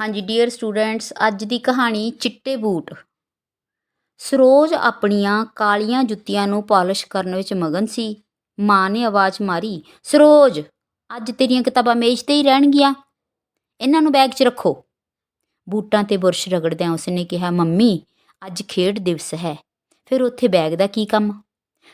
ਹਾਂਜੀ dear students ਅੱਜ ਦੀ ਕਹਾਣੀ ਚਿੱਟੇ ਬੂਟ। ਸਰੋਜ ਆਪਣੀਆਂ ਕਾਲੀਆਂ ਜੁੱਤੀਆਂ ਨੂੰ ਪਾਲਿਸ਼ ਕਰਨ ਵਿੱਚ ਮਗਨ ਸੀ। ਮਾਂ ਨੇ ਆਵਾਜ਼ ਮਾਰੀ, ਸਰੋਜ, ਅੱਜ ਤੇਰੀਆਂ ਕਿਤਾਬਾਂ ਮੇਜ਼ ਤੇ ਹੀ ਰਹਿਣਗੀਆਂ। ਇਹਨਾਂ ਨੂੰ ਬੈਗ 'ਚ ਰੱਖੋ। ਬੂਟਾਂ ਤੇ ਬੁਰਸ਼ ਰਗੜਦਿਆਂ ਉਸਨੇ ਕਿਹਾ, ਮੰਮੀ, ਅੱਜ ਖੇਡ ਦਿਵਸ ਹੈ। ਫਿਰ ਉੱਥੇ ਬੈਗ ਦਾ ਕੀ ਕੰਮ?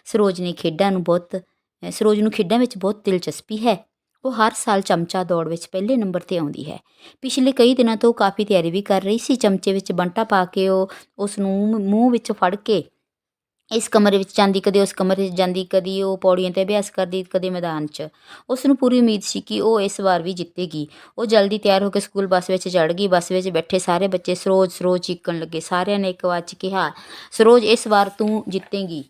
ਸਰੋਜ ਨੇ ਖੇਡਾਂ ਨੂੰ ਬਹੁਤ ਸਰੋਜ ਨੂੰ ਖੇਡਾਂ ਵਿੱਚ ਬਹੁਤ ਦਿਲਚਸਪੀ ਹੈ। ਉਹ ਹਰ ਸਾਲ ਚਮਚਾ ਦੌੜ ਵਿੱਚ ਪਹਿਲੇ ਨੰਬਰ ਤੇ ਆਉਂਦੀ ਹੈ। ਪਿਛਲੇ ਕਈ ਦਿਨਾਂ ਤੋਂ ਉਹ ਕਾਫੀ ਤਿਆਰੀ ਵੀ ਕਰ ਰਹੀ ਸੀ। ਚਮਚੇ ਵਿੱਚ ਬੰਟਾ ਪਾ ਕੇ ਉਹ ਉਸ ਨੂੰ ਮੂੰਹ ਵਿੱਚ ਫੜ ਕੇ ਇਸ ਕਮਰੇ ਵਿੱਚ ਜਾਂਦੀ, ਕਦੇ ਉਸ ਕਮਰੇ 'ਚ ਜਾਂਦੀ, ਕਦੀ ਉਹ ਪੌੜੀਆਂ ਤੇ ਅਭਿਆਸ ਕਰਦੀ, ਕਦੇ ਮੈਦਾਨ 'ਚ। ਉਸ ਨੂੰ ਪੂਰੀ ਉਮੀਦ ਸੀ ਕਿ ਉਹ ਇਸ ਵਾਰ ਵੀ ਜਿੱਤੇਗੀ। ਉਹ ਜਲਦੀ ਤਿਆਰ ਹੋ ਕੇ ਸਕੂਲ ਬੱਸ ਵਿੱਚ ਚੜ੍ਹ ਗਈ। ਬੱਸ ਵਿੱਚ ਬੈਠੇ ਸਾਰੇ ਬੱਚੇ ਸਰੋਜ ਸਰੋਜ ਚੀਕਣ ਲੱਗੇ। ਸਾਰਿਆਂ ਨੇ ਇੱਕ ਵਾਰ 'ਚ ਕਿਹਾ, ਸਰੋਜ, ਇਸ ਵਾਰ ਤੂੰ ਜਿੱਤੇਗੀ।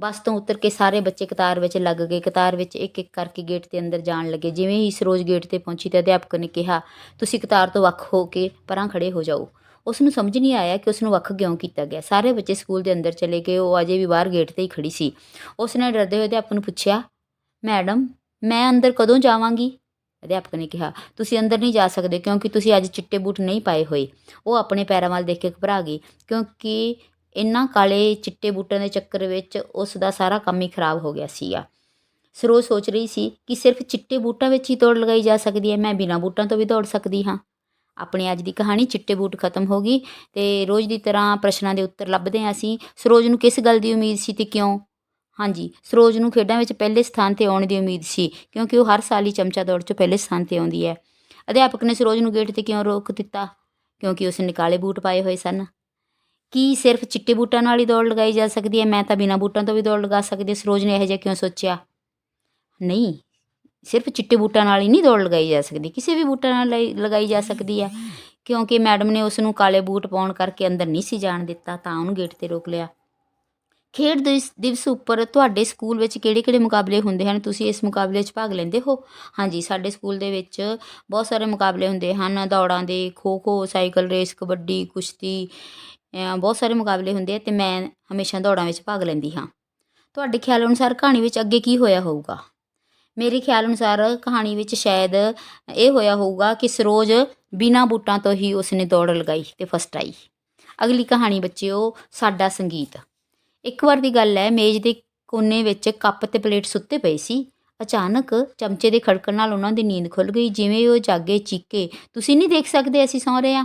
ਬੱਸ ਤੋਂ ਉਤਰ ਕੇ ਸਾਰੇ ਬੱਚੇ ਕਤਾਰ ਵਿੱਚ ਲੱਗ ਗਏ। ਕਤਾਰ ਵਿੱਚ ਇੱਕ ਇੱਕ ਕਰਕੇ ਗੇਟ ਦੇ ਅੰਦਰ ਜਾਣ ਲੱਗੇ। ਜਿਵੇਂ ਹੀ ਸਰੋਜ ਗੇਟ ਤੇ ਪਹੁੰਚੀ ਤਾਂ ਅਧਿਆਪਕ ਨੇ ਕਿਹਾ, ਤੁਸੀਂ ਕਤਾਰ ਤੋਂ ਵੱਖ ਹੋ ਕੇ ਪਰਾਂ ਖੜੇ ਹੋ ਜਾਓ। ਉਸ ਨੂੰ ਸਮਝ ਨਹੀਂ ਆਇਆ ਕਿ ਉਸ ਨੂੰ ਵੱਖ ਕਿਉਂ ਕੀਤਾ ਗਿਆ। ਸਾਰੇ ਬੱਚੇ ਸਕੂਲ ਦੇ ਅੰਦਰ ਚਲੇ ਗਏ। ਉਹ ਅਜੇ ਵੀ ਬਾਹਰ ਗੇਟ ਤੇ ਹੀ ਖੜੀ ਸੀ। ਉਸ ਨੇ ਡਰਦੇ ਹੋਏ ਅਧਿਆਪਕ ਨੂੰ ਪੁੱਛਿਆ, ਮੈਡਮ, ਮੈਂ ਅੰਦਰ ਕਦੋਂ ਜਾਵਾਂਗੀ? ਅਧਿਆਪਕ ਨੇ ਕਿਹਾ, ਤੁਸੀਂ ਅੰਦਰ ਨਹੀਂ ਜਾ ਸਕਦੇ ਕਿਉਂਕਿ ਤੁਸੀਂ ਅੱਜ ਚਿੱਟੇ ਬੂਟ ਨਹੀਂ ਪਾਏ ਹੋਏ। ਉਹ ਆਪਣੇ ਪੈਰਾਂ ਵੱਲ ਦੇਖ ਕੇ ਘਬਰਾ ਗਈ ਕਿਉਂਕਿ ਇਹਨਾਂ ਕਾਲੇ ਚਿੱਟੇ ਬੂਟਾਂ ਦੇ ਚੱਕਰ ਵਿੱਚ ਉਸ ਦਾ ਸਾਰਾ ਕੰਮ ਹੀ ਖਰਾਬ ਹੋ ਗਿਆ ਸੀਗਾ। ਸਰੋਜ ਸੋਚ ਰਹੀ ਸੀ ਕਿ ਸਿਰਫ ਚਿੱਟੇ ਬੂਟਾਂ ਵਿੱਚ ਹੀ ਦੌੜ ਲਗਾਈ ਜਾ ਸਕਦੀ ਹੈ, ਮੈਂ ਬਿਨਾਂ ਬੂਟਾਂ ਤੋਂ ਵੀ ਦੌੜ ਸਕਦੀ ਹਾਂ। ਆਪਣੀ ਅੱਜ ਦੀ ਕਹਾਣੀ ਚਿੱਟੇ ਬੂਟ ਖਤਮ ਹੋ ਗਈ ਤੇ ਰੋਜ਼ ਦੀ ਤਰ੍ਹਾਂ ਪ੍ਰਸ਼ਨਾਂ ਦੇ ਉੱਤਰ ਲੱਭਦੇ ਹਾਂ ਅਸੀਂ। ਸਰੋਜ ਨੂੰ ਕਿਸ ਗੱਲ ਦੀ ਉਮੀਦ ਸੀ ਤੇ ਕਿਉਂ? ਹਾਂਜੀ, ਸਰੋਜ ਨੂੰ ਖੇਡਾਂ ਵਿੱਚ ਪਹਿਲੇ ਸਥਾਨ ਤੇ ਆਉਣ ਦੀ ਉਮੀਦ ਸੀ, ਕਿਉਂਕਿ ਉਹ ਹਰ ਸਾਲ ਹੀ ਚਮਚਾ ਦੌੜ 'ਚ ਪਹਿਲੇ ਸਥਾਨ ਤੇ ਆਉਂਦੀ ਹੈ। ਅਧਿਆਪਕ ਨੇ ਸਰੋਜ ਨੂੰ ਗੇਟ ਤੇ ਕਿਉਂ ਰੋਕ ਦਿੱਤਾ? ਕਿਉਂਕਿ ਉਸ ਨੇ ਕਾਲੇ ਬੂਟ ਪਾਏ ਹੋਏ ਸਨ। ਕੀ ਸਿਰਫ ਚਿੱਟੇ ਬੂਟਾਂ ਨਾਲ ਹੀ ਦੌੜ ਲਗਾਈ ਜਾ ਸਕਦੀ ਹੈ? ਮੈਂ ਤਾਂ ਬਿਨਾਂ ਬੂਟਾਂ ਤੋਂ ਵੀ ਦੌੜ ਲਗਾ ਸਕਦੀ ਹਾਂ। ਸਰੋਜ ਨੇ ਇਹੋ ਜਿਹਾ ਕਿਉਂ ਸੋਚਿਆ? ਨਹੀਂ, ਸਿਰਫ ਚਿੱਟੇ ਬੂਟਾਂ ਨਾਲ ਹੀ ਨਹੀਂ ਦੌੜ ਲਗਾਈ ਜਾ ਸਕਦੀ। ਕਿਸੇ ਵੀ ਬੂਟਾਂ ਨਾਲ ਲਈ- ਲਗਾਈ ਜਾ ਸਕਦੀ ਹੈ। ਕਿਉਂਕਿ ਮੈਡਮ ਨੇ ਉਸ ਨੂੰ ਕਾਲੇ ਬੂਟ ਪਾਉਣ ਕਰਕੇ ਅੰਦਰ ਨਹੀਂ ਸੀ ਜਾਣ ਦਿੱਤਾ, ਤਾਂ ਉਹਨੂੰ ਗੇਟ ਤੇ ਰੋਕ ਲਿਆ। ਖੇਡ ਦਿਵਸ ਉੱਪਰ ਤੁਹਾਡੇ ਸਕੂਲ ਵਿੱਚ ਕਿਹੜੇ-ਕਿਹੜੇ ਮੁਕਾਬਲੇ ਹੁੰਦੇ ਹਨ? ਤੁਸੀਂ ਇਸ ਮੁਕਾਬਲੇ 'ਚ ਭਾਗ ਲੈਂਦੇ ਹੋ? ਹਾਂਜੀ, ਸਾਡੇ ਸਕੂਲ ਦੇ ਵਿੱਚ ਬਹੁਤ ਸਾਰੇ ਮੁਕਾਬਲੇ ਹੁੰਦੇ ਹਨ। ਦੌੜਾਂ ਦੇ ਖੋ-ਖੋ, ਸਾਈਕਲ ਰੇਸ, ਕਬੱਡੀ, ਕੁਸ਼ਤੀ ਬਹੁਤ ਸਾਰੇ ਮੁਕਾਬਲੇ ਹੁੰਦੇ ਆ ਅਤੇ ਮੈਂ ਹਮੇਸ਼ਾ ਦੌੜਾਂ ਵਿੱਚ ਭਾਗ ਲੈਂਦੀ ਹਾਂ। ਤੁਹਾਡੇ ਖਿਆਲ ਅਨੁਸਾਰ ਕਹਾਣੀ ਵਿੱਚ ਅੱਗੇ ਕੀ ਹੋਇਆ ਹੋਊਗਾ? ਮੇਰੇ ਖਿਆਲ ਅਨੁਸਾਰ ਕਹਾਣੀ ਵਿੱਚ ਸ਼ਾਇਦ ਇਹ ਹੋਇਆ ਹੋਊਗਾ ਕਿ ਸਰੋਜ ਬਿਨਾਂ ਬੂਟਾਂ ਤੋਂ ਹੀ ਉਸਨੇ ਦੌੜ ਲਗਾਈ ਤੇ ਫਸਟ ਆਈ। ਅਗਲੀ ਕਹਾਣੀ ਬੱਚਿਓ, ਸਾਡਾ ਸੰਗੀਤ। ਇੱਕ ਵਾਰ ਦੀ ਗੱਲ ਹੈ, ਮੇਜ਼ ਦੇ ਕੋਨੇ ਵਿੱਚ ਕੱਪ ਤੇ ਪਲੇਟ ਸੁੱਤੇ ਪਏ ਸੀ। ਅਚਾਨਕ ਚਮਚੇ ਦੇ ਖੜਕਣ ਨਾਲ ਉਹਨਾਂ ਦੀ ਨੀਂਦ ਖੁੱਲ ਗਈ, ਜਿਵੇਂ ਉਹ ਜਾਗੇ ਚੀਕੇ। ਤੁਸੀਂ ਨਹੀਂ ਦੇਖ ਸਕਦੇ ਅਸੀਂ ਸੌਂ ਰਹੇ ਹਾਂ।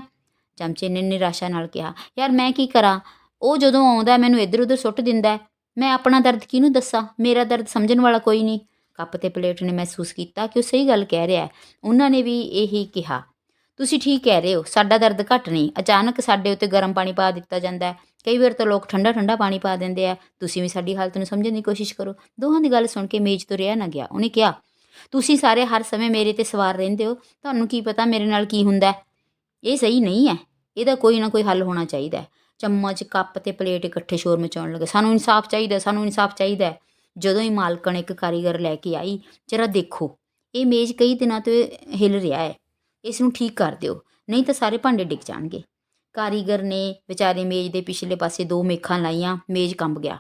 ਚਮਚੇ ਨੇ ਨਿਰਾਸ਼ਾ ਨਾਲ ਕਿਹਾ, ਯਾਰ ਮੈਂ ਕੀ ਕਰਾਂ? ਉਹ ਜਦੋਂ ਆਉਂਦਾ ਮੈਨੂੰ ਇੱਧਰ ਉੱਧਰ ਸੁੱਟ ਦਿੰਦਾ ਮੈਂ ਆਪਣਾ ਦਰਦ ਕਿਹਨੂੰ ਦੱਸਾਂ? ਮੇਰਾ ਦਰਦ ਸਮਝਣ ਵਾਲਾ ਕੋਈ ਨਹੀਂ। ਕੱਪ ਤੇ ਪਲੇਟ ਨੇ ਮਹਿਸੂਸ ਕੀਤਾ ਕਿ ਉਹ ਸਹੀ ਗੱਲ ਕਹਿ ਰਿਹਾ ਹੈ। ਉਹਨਾਂ ਨੇ ਵੀ ਇਹੀ ਕਿਹਾ, ਤੁਸੀਂ ਠੀਕ ਕਹਿ ਰਹੇ ਹੋ, ਸਾਡਾ ਦਰਦ ਘਟ ਨਹੀਂ। ਅਚਾਨਕ ਸਾਡੇ ਉੱਤੇ ਗਰਮ ਪਾਣੀ ਪਾ ਦਿੱਤਾ ਜਾਂਦਾ ਹੈ। ਕਈ ਵਾਰ ਤਾਂ ਲੋਕ ਠੰਡਾ ਠੰਡਾ ਪਾਣੀ ਪਾ ਦਿੰਦੇ ਆ। ਤੁਸੀਂ ਵੀ ਸਾਡੀ ਹਾਲਤ ਨੂੰ ਸਮਝਣ ਦੀ ਕੋਸ਼ਿਸ਼ ਕਰੋ। ਦੋਹਾਂ ਦੀ ਗੱਲ ਸੁਣ ਕੇ ਮੇਜ਼ ਤੋਂ ਰਿਹਾ ਨਾ ਗਿਆ। ਉਹਨੇ ਕਿਹਾ, ਤੁਸੀਂ ਸਾਰੇ ਹਰ ਸਮੇਂ ਮੇਰੇ ਤੇ ਸਵਾਰ ਰਹਿੰਦੇ ਹੋ। ਤੁਹਾਨੂੰ ਕੀ ਪਤਾ ਮੇਰੇ ਨਾਲ ਕੀ ਹੁੰਦਾ ਇਹ ਸਹੀ ਨਹੀਂ ਹੈ। ਇਹਦਾ ਕੋਈ ਨਾ ਕੋਈ ਹੱਲ ਹੋਣਾ ਚਾਹੀਦਾ ਚਮਚ, ਕੱਪ ਤੇ ਪਲੇਟ ਇਕੱਠੇ ਸ਼ੋਰ ਮਚਾਉਣ ਲੱਗੇ। ਸਾਨੂੰ ਇਨਸਾਫ ਚਾਹੀਦਾ ਸਾਨੂੰ ਇਨਸਾਫ ਚਾਹੀਦਾ ਜਦੋਂ ਹੀ ਮਾਲਕਣ ਇੱਕ ਕਾਰੀਗਰ ਲੈ ਕੇ ਆਈ, ਜਰਾ ਦੇਖੋ, ਇਹ ਮੇਜ਼ ਕਈ ਦਿਨਾਂ ਤੋਂ ਹਿਲ ਰਿਹਾ ਹੈ। ਇਸ ਨੂੰ ਠੀਕ ਕਰ ਦਿਓ, ਨਹੀਂ ਤਾਂ ਸਾਰੇ ਭਾਂਡੇ ਡਿੱਗ ਜਾਣਗੇ। ਕਾਰੀਗਰ ਨੇ ਵਿਚਾਰੇ ਮੇਜ਼ ਦੇ ਪਿਛਲੇ ਪਾਸੇ ਦੋ ਮੇਖਾਂ ਲਾਈਆਂ, ਮੇਜ਼ ਕੰਬ ਗਿਆ।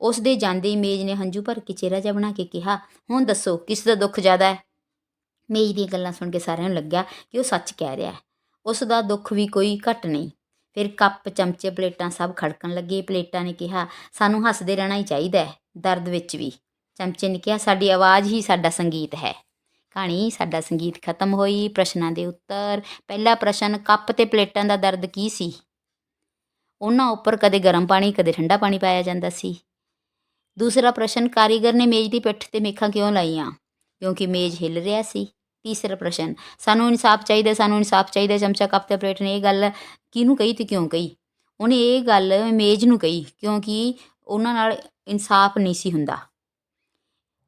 ਉਸ ਦੇ ਜਾਂਦੇ ਹੀ ਮੇਜ਼ ਨੇ ਹੰਝੂ ਭਰ ਕੇ ਚਿਹਰਾ ਜਿਹਾ ਬਣਾ ਕੇ ਕਿਹਾ, ਹੁਣ ਦੱਸੋ, ਕਿਸ ਦਾ ਦੁੱਖ ਜ਼ਿਆਦਾ ਹੈ? ਮੇਜ਼ ਦੀਆਂ ਗੱਲਾਂ ਸੁਣ ਕੇ ਸਾਰਿਆਂ ਨੂੰ ਲੱਗਿਆ ਕਿ ਉਹ ਸੱਚ ਕਹਿ ਰਿਹਾ ਹੈ। ਉਸ ਦਾ ਦੁੱਖ ਵੀ ਕੋਈ ਘੱਟ ਨਹੀਂ। ਫਿਰ ਕੱਪ, ਚਮਚੇ, ਪਲੇਟਾਂ ਸਭ ਖੜਕਣ ਲੱਗੇ। ਪਲੇਟਾਂ ਨੇ ਕਿਹਾ, ਸਾਨੂੰ ਹੱਸਦੇ ਰਹਿਣਾ ਹੀ ਚਾਹੀਦਾ ਹੈ, ਦਰਦ ਵਿੱਚ ਵੀ। ਚਮਚੇ ਨੇ ਕਿਹਾ, ਸਾਡੀ ਆਵਾਜ਼ ਹੀ ਸਾਡਾ ਸੰਗੀਤ ਹੈ। ਕਹਾਣੀ, ਸਾਡਾ ਸੰਗੀਤ ਖਤਮ ਹੋਈ। ਪ੍ਰਸ਼ਨਾਂ ਦੇ ਉੱਤਰ, ਪਹਿਲਾ ਪ੍ਰਸ਼ਨ, ਕੱਪ ਤੇ ਪਲੇਟਾਂ ਦਾ ਦਰਦ ਕੀ ਸੀ? ਉਹਨਾਂ ਉੱਪਰ ਕਦੇ ਗਰਮ ਪਾਣੀ, ਕਦੇ ਠੰਡਾ ਪਾਣੀ ਪਾਇਆ ਜਾਂਦਾ ਸੀ। ਦੂਸਰਾ ਪ੍ਰਸ਼ਨ, ਕਾਰੀਗਰ ਨੇ ਮੇਜ਼ ਦੀ ਪਿੱਠ ਤੇ ਮੇਖਾਂ ਕਿਉਂ ਲਾਈਆਂ? ਕਿਉਂਕਿ ਮੇਜ਼ ਹਿੱਲ ਰਿਹਾ ਸੀ। ਤੀਸਰਾ ਪ੍ਰਸ਼ਨ, ਸਾਨੂੰ ਇਨਸਾਫ ਚਾਹੀਦਾ, ਸਾਨੂੰ ਇਨਸਾਫ ਚਾਹੀਦਾ, ਚਮਚਾ ਕੱਪ ਤੇ ਪਲੇਟ ਨੇ ਇਹ ਗੱਲ ਕਿਹਨੂੰ ਕਹੀ ਤੇ ਕਿਉਂ ਕਹੀ? ਉਹਨੇ ਇਹ ਗੱਲ ਮੇਜ਼ ਨੂੰ ਕਹੀ, ਕਿਉਂਕਿ ਉਹਨਾਂ ਨਾਲ ਇਨਸਾਫ ਨਹੀਂ ਸੀ ਹੁੰਦਾ।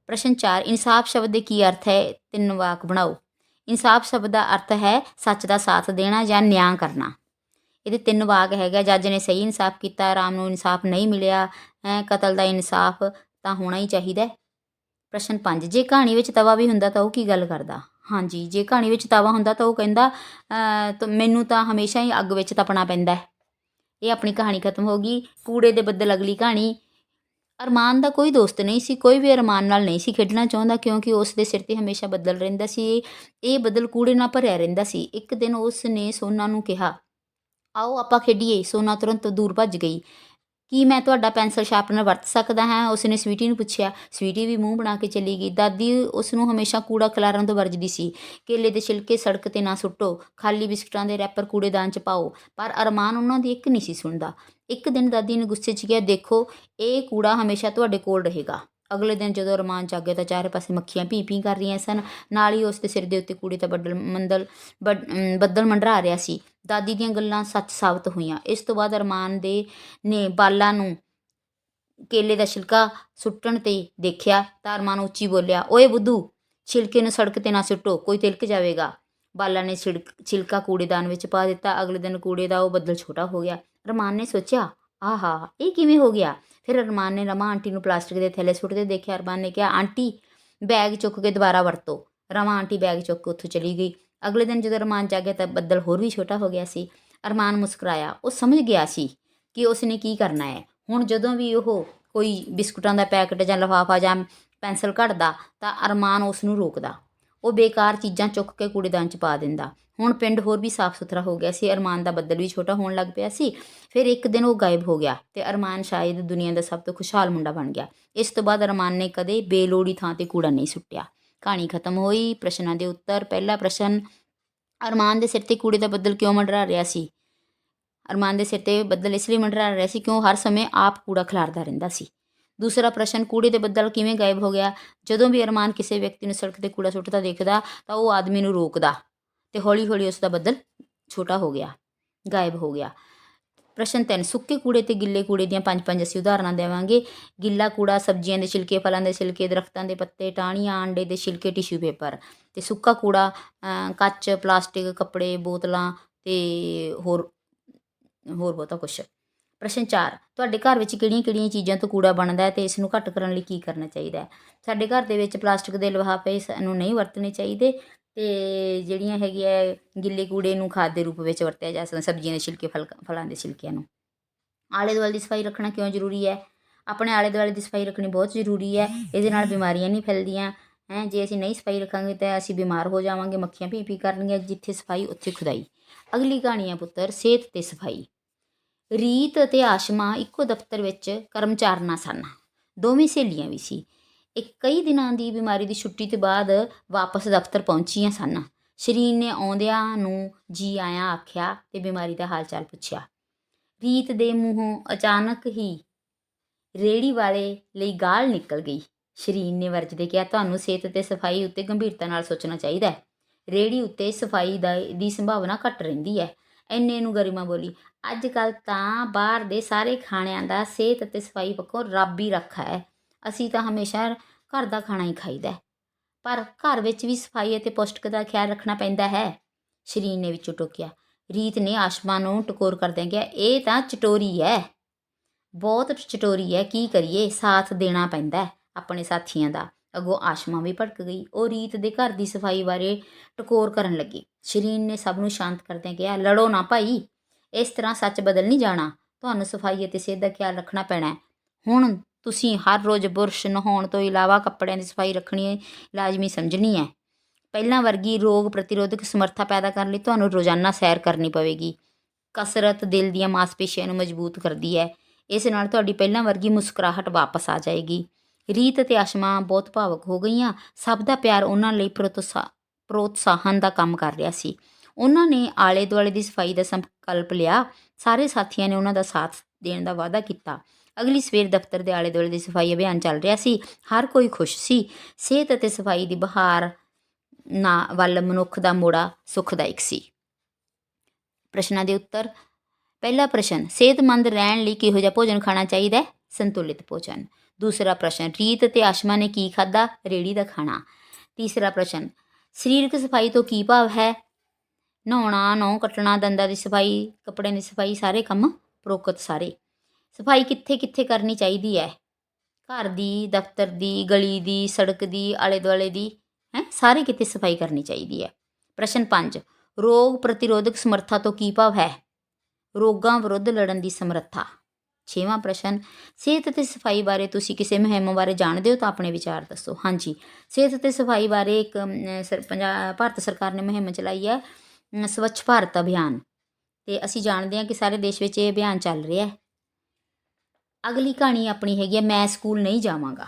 ਪ੍ਰਸ਼ਨ 4 ਇਨਸਾਫ ਸ਼ਬਦ ਦੇ ਕੀ ਅਰਥ ਹੈ? ਤਿੰਨ ਵਾਕ ਬਣਾਓ। ਇਨਸਾਫ ਸ਼ਬਦ ਦਾ ਅਰਥ ਹੈ ਸੱਚ ਦਾ ਸਾਥ ਦੇਣਾ ਜਾਂ ਨਿਆਂ ਕਰਨਾ। ਇਹਦੇ ਤਿੰਨ ਵਾਕ ਹੈਗਾ ਜੱਜ ਨੇ ਸਹੀ ਇਨਸਾਫ ਕੀਤਾ, ਰਾਮ ਨੂੰ ਇਨਸਾਫ ਨਹੀਂ ਮਿਲਿਆ, ਹੈ, ਕਤਲ ਦਾ ਇਨਸਾਫ ਤਾਂ ਹੋਣਾ ਹੀ ਚਾਹੀਦਾ ਪ੍ਰਸ਼ਨ 5 ਜੇ ਕਹਾਣੀ ਵਿੱਚ ਤਵਾ ਵੀ ਹੁੰਦਾ ਤਾਂ ਉਹ ਕੀ ਗੱਲ ਕਰਦਾ? ਹਾਂਜੀ, ਜੇ ਕਹਾਣੀ ਵਿੱਚ ਤਵਾ ਹੁੰਦਾ ਤਾਂ ਉਹ ਕਹਿੰਦਾ ਮੈਨੂੰ ਤਾਂ ਹਮੇਸ਼ਾ ਹੀ ਅੱਗ ਵਿੱਚ ਤਪਣਾ ਪੈਂਦਾ ਇਹ ਆਪਣੀ ਕਹਾਣੀ ਖਤਮ ਹੋ ਗਈ। ਕੂੜੇ ਦੇ ਬੱਦਲ ਅਗਲੀ ਕਹਾਣੀ। ਅਰਮਾਨ ਦਾ ਕੋਈ ਦੋਸਤ ਨਹੀਂ ਸੀ, ਕੋਈ ਵੀ ਅਰਮਾਨ ਨਾਲ ਨਹੀਂ ਸੀ ਖੇਡਣਾ ਚਾਹੁੰਦਾ, ਕਿਉਂਕਿ ਉਸ ਦੇ ਸਿਰ ਤੇ ਹਮੇਸ਼ਾ ਬੱਦਲ ਰਹਿੰਦਾ ਸੀ। ਇਹ ਬੱਦਲ ਕੂੜੇ ਨਾਲ ਭਰਿਆ ਰਹਿੰਦਾ ਸੀ। ਇੱਕ ਦਿਨ ਉਸ ਨੇ ਸੋਨਾ ਨੂੰ ਕਿਹਾ, ਆਓ, ਆਪਾਂ ਖੇਡੀਏ। ਸੋਨਾ ਤੁਰੰਤ ਦੂਰ ਭੱਜ ਗਈ। ਕੀ ਮੈਂ ਤੁਹਾਡਾ ਪੈਨਸਲ ਸ਼ਾਰਪਨਰ ਵਰਤ ਸਕਦਾ ਹਾਂ? ਉਸ ਨੇ ਸਵੀਟੀ ਨੂੰ ਪੁੱਛਿਆ। ਸਵੀਟੀ ਵੀ ਮੂੰਹ ਬਣਾ ਕੇ ਚਲੀ ਗਈ। ਦਾਦੀ ਉਸ ਨੂੰ ਹਮੇਸ਼ਾ ਕੂੜਾ ਖਿਲਾਰਨ ਤੋਂ ਵਰਜਦੀ ਸੀ। ਕੇਲੇ ਦੇ ਛਿਲਕੇ ਸੜਕ ਤੇ ਨਾ ਸੁੱਟੋ। ਖਾਲੀ ਬਿਸਕਟਾਂ ਦੇ ਰੈਪਰ ਕੂੜੇਦਾਨ 'ਚ ਪਾਓ। ਪਰ ਅਰਮਾਨ ਉਹਨਾਂ ਦੀ ਇੱਕ ਨਹੀਂ ਸੀ ਸੁਣਦਾ। ਇੱਕ ਦਿਨ ਦਾਦੀ ਨੇ ਗੁੱਸੇ 'ਚ ਕਿਹਾ, ਦੇਖੋ, ਇਹ ਕੂੜਾ ਹਮੇਸ਼ਾ ਤੁਹਾਡੇ ਕੋਲ ਰਹੇਗਾ। ਅਗਲੇ ਦਿਨ ਜਦੋਂ ਅਰਮਾਨ ਜਾਗਿਆ ਤਾਂ ਚਾਰੇ ਪਾਸੇ ਮੱਖੀਆਂ ਪੀ ਪੀ ਕਰ ਰਹੀਆਂ ਸਨ। ਨਾਲ ਹੀ ਉਸ ਦੇ ਸਿਰ ਦੇ ਉੱਤੇ ਕੂੜੇ ਦਾ ਬੱਦਲ ਮੰਦਲ ਬੱਦਲ ਮੰਡਰਾ ਰਿਹਾ ਸੀ। ਦਾਦੀ ਦੀਆਂ ਗੱਲਾਂ ਸੱਚ ਸਾਬਤ ਹੋਈਆਂ। ਇਸ ਤੋਂ ਬਾਅਦ ਅਰਮਾਨ ਦੇ ਨੇ ਬਾਲਾਂ ਨੂੰ ਕੇਲੇ ਦਾ ਛਿਲਕਾ ਸੁੱਟਣ ਤੇ ਦੇਖਿਆ ਤਾਂ ਅਰਮਾਨ ਉੱਚੀ ਬੋਲਿਆ, ਓਏ ਬੁੱਧੂ, ਛਿਲਕੇ ਨੂੰ ਸੜਕ ਤੇ ਨਾ ਸੁੱਟੋ, ਕੋਈ ਤਿਲਕ ਜਾਵੇਗਾ। ਬਾਲਾ ਨੇ ਛਿੜਕ, ਛਿਲਕਾ ਕੂੜੇਦਾਨ ਵਿੱਚ ਪਾ ਦਿੱਤਾ। ਅਗਲੇ ਦਿਨ ਕੂੜੇ ਦਾ ਉਹ ਬੱਦਲ ਛੋਟਾ ਹੋ ਗਿਆ। ਰਮਾਨ ਨੇ ਸੋਚਿਆ, ਆਹਾ, ਇਹ ਕਿਵੇਂ ਹੋ ਗਿਆ? ਫਿਰ ਅਰਮਾਨ ਨੇ ਰਮਾ ਆਂਟੀ ਨੂੰ ਪਲਾਸਟਿਕ ਦੇ ਥੈਲੇ ਸੁੱਟਦੇ ਦੇਖਿਆ। ਅਰਮਾਨ ਨੇ ਕਿਹਾ, ਆਂਟੀ, ਬੈਗ ਚੁੱਕ ਕੇ ਦੁਬਾਰਾ ਵਰਤੋ। ਰਮਾ ਆਂਟੀ ਬੈਗ ਚੁੱਕ ਕੇ ਉੱਥੋਂ ਚਲੀ ਗਈ। ਅਗਲੇ ਦਿਨ ਜਦੋਂ ਅਰਮਾਨ ਜਾਗਿਆ ਤਾਂ ਬੱਦਲ ਹੋਰ ਵੀ ਛੋਟਾ ਹੋ ਗਿਆ ਸੀ। ਅਰਮਾਨ ਮੁਸਕਰਾਇਆ। ਉਹ ਸਮਝ ਗਿਆ ਸੀ ਕਿ ਉਸਨੇ ਕੀ ਕਰਨਾ ਹੈ। ਹੁਣ ਜਦੋਂ ਵੀ ਉਹ ਕੋਈ ਬਿਸਕੁਟਾਂ ਦਾ ਪੈਕਟ ਜਾਂ ਲਿਫਾਫਾ ਜਾਂ ਪੈਨਸਲ ਘੜਦਾ ਤਾਂ ਅਰਮਾਨ ਉਸ ਨੂੰ ਰੋਕਦਾ। ਉਹ ਬੇਕਾਰ ਚੀਜ਼ਾਂ ਚੁੱਕ ਕੇ ਕੂੜੇਦਾਨ 'ਚ ਪਾ ਦਿੰਦਾ। ਹੁਣ ਪਿੰਡ ਹੋਰ ਵੀ ਸਾਫ਼ ਸੁਥਰਾ ਹੋ ਗਿਆ ਸੀ, ਅਰਮਾਨ ਦਾ ਬੱਦਲ ਵੀ ਛੋਟਾ ਹੋਣ ਲੱਗ ਪਿਆ ਸੀ, ਫਿਰ ਇੱਕ ਦਿਨ ਉਹ ਗਾਇਬ ਹੋ ਗਿਆ ਤੇ ਅਰਮਾਨ ਸ਼ਾਇਦ ਦੁਨੀਆ ਦਾ ਸਭ ਤੋਂ ਖੁਸ਼ਹਾਲ ਮੁੰਡਾ ਬਣ ਗਿਆ। ਇਸ ਤੋਂ ਬਾਅਦ ਅਰਮਾਨ ਨੇ ਕਦੇ ਬੇਲੋੜੀ ਥਾਂ ਤੇ ਕੂੜਾ ਨਹੀਂ ਸੁੱਟਿਆ। ਕਹਾਣੀ ਖਤਮ ਹੋਈ, ਪ੍ਰਸ਼ਨਾਂ ਦੇ ਉੱਤਰ, ਪਹਿਲਾ ਪ੍ਰਸ਼ਨ, ਅਰਮਾਨ ਦੇ ਸਿਰ ਤੇ ਕੂੜੇ ਦਾ ਬੱਦਲ ਕਿਉਂ ਮੰਡਰਾ ਰਿਹਾ ਸੀ? ਅਰਮਾਨ ਦੇ ਸਿਰ ਤੇ ਬੱਦਲ ਇਸ ਲਈ ਮੰਡਰਾ ਰਿਹਾ ਸੀ ਕਿਉਂ? ਹਰ ਸਮੇਂ ਆਪ ਕੂੜਾ ਖਿਲਾਰਦਾ ਰਹਿੰਦਾ ਸੀ। ਦੂਸਰਾ ਪ੍ਰਸ਼ਨ, ਕੂੜੇ ਦੇ ਬੱਦਲ ਕਿਵੇਂ ਗਾਇਬ ਹੋ ਗਿਆ? ਜਦੋਂ ਵੀ ਅਰਮਾਨ ਕਿਸੇ ਵਿਅਕਤੀ ਨੂੰ ਸੜਕ ਤੇ ਕੂੜਾ ਸੁੱਟਦਾ ਦੇਖਦਾ, ਤਾਂ ਉਹ ਆਦਮੀ ਨੂੰ ਰੋਕਦਾ ਤੇ ਹੌਲੀ-ਹੌਲੀ ਉਸ ਦਾ ਬੱਦਲ ਛੋਟਾ ਹੋ ਗਿਆ, ਗਾਇਬ ਹੋ ਗਿਆ। ਪ੍ਰਸ਼ਨ 3 ਸੁੱਕੇ ਕੂੜੇ ਤੇ ਗਿੱਲੇ ਕੂੜੇ ਦੀਆਂ ਪੰਜ ਪੰਜ ਅਸੀਂ ਉਦਾਹਰਨਾਂ ਦੇਵਾਂਗੇ। ਗਿੱਲਾ ਕੂੜਾ ਸਬਜ਼ੀਆਂ ਦੇ ਛਿਲਕੇ, ਫਲਾਂ ਦੇ ਛਿਲਕੇ, ਦਰਖਤਾਂ ਦੇ ਪੱਤੇ, ਟਾਹਣੀਆਂ, ਆਂਡੇ ਦੇ ਛਿਲਕੇ, ਟਿਸ਼ੂ ਪੇਪਰ ਤੇ ਸੁੱਕਾ ਕੂੜਾ ਕੱਚ, ਪਲਾਸਟਿਕ, ਕੱਪੜੇ, ਬੋਤਲਾਂ ਤੇ ਹੋਰ ਹੋਰ ਬਹੁਤਾ ਕੁਛ। ਪ੍ਰਸ਼ਨ 4 ਤੁਹਾਡੇ ਘਰ ਵਿੱਚ ਕਿਹੜੀਆਂ-ਕਿਹੜੀਆਂ ਚੀਜ਼ਾਂ ਤੋਂ ਕੂੜਾ ਬਣਦਾ ਹੈ ਤੇ ਇਸ ਨੂੰ ਘੱਟ ਕਰਨ ਲਈ ਕੀ ਕਰਨਾ ਚਾਹੀਦਾ ਹੈ? ਸਾਡੇ ਘਰ ਦੇ ਵਿੱਚ ਪਲਾਸਟਿਕ ਦੇ ਲਿਫਾਫੇ ਸਾਨੂੰ ਨਹੀਂ ਵਰਤਣੇ ਚਾਹੀਦੇ ਤੇ ਜਿਹੜੀਆਂ ਹੈਗੀਆਂ ਗਿੱਲੇ ਕੂੜੇ ਨੂੰ ਖਾਦ ਦੇ ਰੂਪ ਵਿੱਚ ਵਰਤਿਆ ਜਾ ਸਕਦਾ, ਸਬਜ਼ੀਆਂ ਦੇ ਛਿਲਕੇ, ਫਲ, ਫਲਾਂ ਦੇ ਛਿਲਕਿਆਂ ਨੂੰ। ਆਲੇ ਦੁਆਲੇ ਦੀ ਸਫ਼ਾਈ ਰੱਖਣਾ ਕਿਉਂ ਜ਼ਰੂਰੀ ਹੈ? ਆਪਣੇ ਆਲੇ ਦੁਆਲੇ ਦੀ ਸਫ਼ਾਈ ਰੱਖਣੀ ਬਹੁਤ ਜ਼ਰੂਰੀ ਹੈ, ਇਹਦੇ ਨਾਲ ਬਿਮਾਰੀਆਂ ਨਹੀਂ ਫੈਲਦੀਆਂ। ਹੈ, ਜੇ ਅਸੀਂ ਨਹੀਂ ਸਫ਼ਾਈ ਰੱਖਾਂਗੇ ਤਾਂ ਅਸੀਂ ਬਿਮਾਰ ਹੋ ਜਾਵਾਂਗੇ, ਮੱਖੀਆਂ ਪੀ ਪੀ ਕਰਨਗੀਆਂ, ਜਿੱਥੇ ਸਫ਼ਾਈ ਉੱਥੇ ਖੁਦਾਈ। ਅਗਲੀ ਕਹਾਣੀ ਹੈ ਪੁੱਤਰ, ਸਿਹਤ ਤੇ ਸਫ਼ਾਈ। ਰੀਤ ਅਤੇ ਆਸ਼ਮਾ ਇੱਕੋ ਦਫ਼ਤਰ ਵਿੱਚ ਕਰਮਚਾਰਨਾ ਸਨ। ਦੋਵੇਂ ਸਹੇਲੀਆਂ ਵੀ ਸੀ। ਇੱਕ ਕਈ ਦਿਨਾਂ ਦੀ ਬਿਮਾਰੀ ਦੀ ਛੁੱਟੀ ਤੋਂ ਬਾਅਦ ਵਾਪਸ ਦਫ਼ਤਰ ਪਹੁੰਚੀਆਂ ਸਨ। ਸ਼ਰੀਨ ਨੇ ਆਉਂਦਿਆਂ ਨੂੰ ਜੀ ਆਇਆਂ ਆਖਿਆ ਤੇ ਬਿਮਾਰੀ ਦਾ ਹਾਲ ਚਾਲ ਪੁੱਛਿਆ। ਰੀਤ ਦੇ ਮੂੰਹੋਂ ਅਚਾਨਕ ਹੀ ਰੇੜੀ ਵਾਲੇ ਲਈ ਗਾਲ ਨਿਕਲ ਗਈ। ਸ਼ਰੀਨ ਨੇ ਵਰਜਦੇ ਕਿਹਾ, ਤੁਹਾਨੂੰ ਸਿਹਤ ਤੇ ਸਫ਼ਾਈ ਉੱਤੇ ਗੰਭੀਰਤਾ ਨਾਲ ਸੋਚਣਾ ਚਾਹੀਦਾ ਹੈ। ਰੇੜੀ ਉੱਤੇ ਸਫ਼ਾਈ ਦਾ, ਦੀ ਸੰਭਾਵਨਾ ਘੱਟ ਰਹਿੰਦੀ ਹੈ। ਐਨੇ ਨੂੰ ਗਰਿਮਾ ਬੋਲੀ ਅੱਜ ਕੱਲ ਤਾਂ ਬਾਹਰ ਦੇ ਸਾਰੇ ਖਾਣਿਆਂ ਦਾ ਸਿਹਤ ਅਤੇ ਸਫ਼ਾਈ ਪੱਖੋਂ ਰੱਬ ਹੀ ਰੱਖਾ ਹੈ। ਅਸੀਂ ਤਾਂ ਹਮੇਸ਼ਾ ਘਰ ਦਾ ਖਾਣਾ ਹੀ ਖਾਈਦਾ ਪਰ ਘਰ ਵਿੱਚ ਵੀ ਸਫ਼ਾਈ ਅਤੇ ਪੌਸ਼ਟਿਕ ਦਾ ਖਿਆਲ ਰੱਖਣਾ ਪੈਂਦਾ ਹੈ। ਸ਼ਰੀਨ ਨੇ ਵਿੱਚੋਂ ਟੋਕਿਆ। ਰੀਤ ਨੇ ਆਸ਼ਮਾ ਨੂੰ ਟਕੋਰ ਕਰਦਿਆਂ ਕਿਹਾ, ਇਹ ਤਾਂ ਚਟੋਰੀ ਹੈ। ਬਹੁਤ ਚਟੋਰੀ ਹੈ। ਕੀ ਕਰੀਏ? ਸਾਥ ਦੇਣਾ ਪੈਂਦਾ ਆਪਣੇ ਸਾਥੀਆਂ ਦਾ। ਅੱਗੋਂ ਆਸ਼ਮਾ ਵੀ ਭੜਕ ਗਈ। ਉਹ ਰੀਤ ਦੇ ਘਰ ਦੀ ਸਫ਼ਾਈ ਬਾਰੇ ਟਕੋਰ ਕਰਨ ਲੱਗੀ। ਸ਼ਰੀਨ ਨੇ ਸਭ ਨੂੰ ਸ਼ਾਂਤ ਕਰਦਿਆਂ ਕਿਹਾ, ਲੜੋ ਨਾ ਭਾਈ। ਇਸ ਤਰ੍ਹਾਂ ਸੱਚ ਬਦਲ ਨਹੀਂ ਜਾਣਾ। ਤੁਹਾਨੂੰ ਸਫ਼ਾਈ ਅਤੇ ਸਿਹਤ ਦਾ ਖਿਆਲ ਰੱਖਣਾ ਪੈਣਾ ਹੈ। ਹੁਣ ਤੁਸੀਂ ਹਰ ਰੋਜ਼ ਬੁਰਸ਼ ਨਹਾਉਣ ਤੋਂ ਇਲਾਵਾ ਕੱਪੜਿਆਂ ਦੀ ਸਫ਼ਾਈ ਰੱਖਣੀ ਲਾਜ਼ਮੀ ਸਮਝਣੀ ਹੈ। ਪਹਿਲਾਂ ਵਰਗੀ ਰੋਗ ਪ੍ਰਤੀਰੋਧਕ ਸਮਰੱਥਾ ਪੈਦਾ ਕਰਨ ਲਈ ਤੁਹਾਨੂੰ ਰੋਜ਼ਾਨਾ ਸੈਰ ਕਰਨੀ ਪਵੇਗੀ। ਕਸਰਤ ਦਿਲ ਦੀਆਂ ਮਾਸਪੇਸ਼ੀਆਂ ਨੂੰ ਮਜ਼ਬੂਤ ਕਰਦੀ ਹੈ। ਇਸ ਨਾਲ ਤੁਹਾਡੀ ਪਹਿਲਾਂ ਵਰਗੀ ਮੁਸਕਰਾਹਟ ਵਾਪਸ ਆ ਜਾਏਗੀ। ਰੀਤ ਅਤੇ ਆਸ਼ਮਾ ਬਹੁਤ ਭਾਵਕ ਹੋ ਗਈਆਂ। ਸਭ ਦਾ ਪਿਆਰ ਉਹਨਾਂ ਲਈ ਪ੍ਰੋਤਸਾ, ਪ੍ਰੋਤਸਾਹਨ ਦਾ ਕੰਮ ਕਰ ਰਿਹਾ ਸੀ। ਉਹਨਾਂ ਨੇ ਆਲੇ ਦੁਆਲੇ ਦੀ ਸਫ਼ਾਈ ਦਾ ਸੰਕਲਪ ਲਿਆ। ਸਾਰੇ ਸਾਥੀਆਂ ਨੇ ਉਹਨਾਂ ਦਾ ਸਾਥ ਦੇਣ ਦਾ ਵਾਅਦਾ ਕੀਤਾ। ਅਗਲੀ ਸਵੇਰ ਦਫ਼ਤਰ ਦੇ ਆਲੇ ਦੁਆਲੇ ਦੀ ਸਫ਼ਾਈ ਅਭਿਆਨ ਚੱਲ ਰਿਹਾ ਸੀ। ਹਰ ਕੋਈ ਖੁਸ਼ ਸੀ। ਸਿਹਤ ਅਤੇ ਸਫ਼ਾਈ ਦੀ ਬਹਾਰ ਨਾ ਵੱਲ ਮਨੁੱਖ ਦਾ ਮੋੜਾ ਸੁਖਦਾਇਕ ਸੀ। ਪ੍ਰਸ਼ਨਾਂ ਦੇ ਉੱਤਰ, ਪਹਿਲਾ ਪ੍ਰਸ਼ਨ, ਸਿਹਤਮੰਦ ਰਹਿਣ ਲਈ ਕਿਹੋ ਜਿਹਾ ਭੋਜਨ ਖਾਣਾ ਚਾਹੀਦਾ ਹੈ? ਸੰਤੁਲਿਤ ਭੋਜਨ। ਦੂਸਰਾ ਪ੍ਰਸ਼ਨ, ਰੀਤ ਤੇ ਆਸ਼ਮਾ ਨੇ ਕੀ ਖਾਦਾ ਰੇੜੀ ਦਾ ਖਾਣਾ। ਤੀਸਰਾ ਪ੍ਰਸ਼ਨ, ਸਰੀਰਕ ਸਫ਼ਾਈ ਤੋਂ ਕੀ ਭਾਵ ਹੈ? ਨਹਾਉਣਾ ਨਹੁੰ ਕੱਟਣਾ ਦੰਦਾਂ ਦੀ ਸਫ਼ਾਈ ਕੱਪੜਿਆਂ ਦੀ ਸਫ਼ਾਈ ਸਾਰੇ ਕੰਮ ਪ੍ਰੋਕਤ ਸਾਰੇ। ਸਫ਼ਾਈ ਕਿੱਥੇ ਕਿੱਥੇ ਕਰਨੀ ਚਾਹੀਦੀ ਹੈ ਘਰ ਦੀ ਦਫ਼ਤਰ ਦੀ ਗਲੀ ਦੀ ਸੜਕ ਦੀ ਆਲੇ ਦੁਆਲੇ ਦੀ ਹੈ ਸਾਰੇ ਕਿਤੇ ਸਫ਼ਾਈ ਕਰਨੀ ਚਾਹੀਦੀ ਹੈ ਪ੍ਰਸ਼ਨ 5 ਰੋਗ ਪ੍ਰਤੀਰੋਧਕ ਸਮਰੱਥਾ ਤੋਂ ਕੀ ਭਾਵ ਹੈ? ਰੋਗਾਂ ਵਿਰੁੱਧ ਲੜਨ ਦੀ ਸਮਰੱਥਾ। ਛੇਵਾਂ ਪ੍ਰਸ਼ਨ ਸਿਹਤ ਅਤੇ ਸਫ਼ਾਈ ਬਾਰੇ ਤੁਸੀਂ ਕਿਸੇ ਮੁਹਿੰਮ ਬਾਰੇ ਜਾਣਦੇ ਹੋ ਤਾਂ ਆਪਣੇ ਵਿਚਾਰ ਦੱਸੋ। ਹਾਂਜੀ ਸਿਹਤ ਅਤੇ ਸਫ਼ਾਈ ਬਾਰੇ ਇੱਕ ਅਮ, ਭਾਰਤ ਸਰਕਾਰ ਨੇ ਮੁਹਿੰਮ ਚਲਾਈ ਹੈ ਸਵੱਛ ਭਾਰਤ ਅਭਿਆਨ। ਤੇ ਅਸੀਂ ਜਾਣਦੇ ਹਾਂ ਕਿ ਸਾਰੇ ਦੇਸ਼ ਵਿੱਚ ਇਹ ਅਭਿਆਨ ਚੱਲ ਰਿਹਾ ਹੈ। ਅਗਲੀ ਕਹਾਣੀ ਆਪਣੀ ਹੈਗੀ ਹੈ, ਮੈਂ ਸਕੂਲ ਨਹੀਂ ਜਾਵਾਂਗਾ।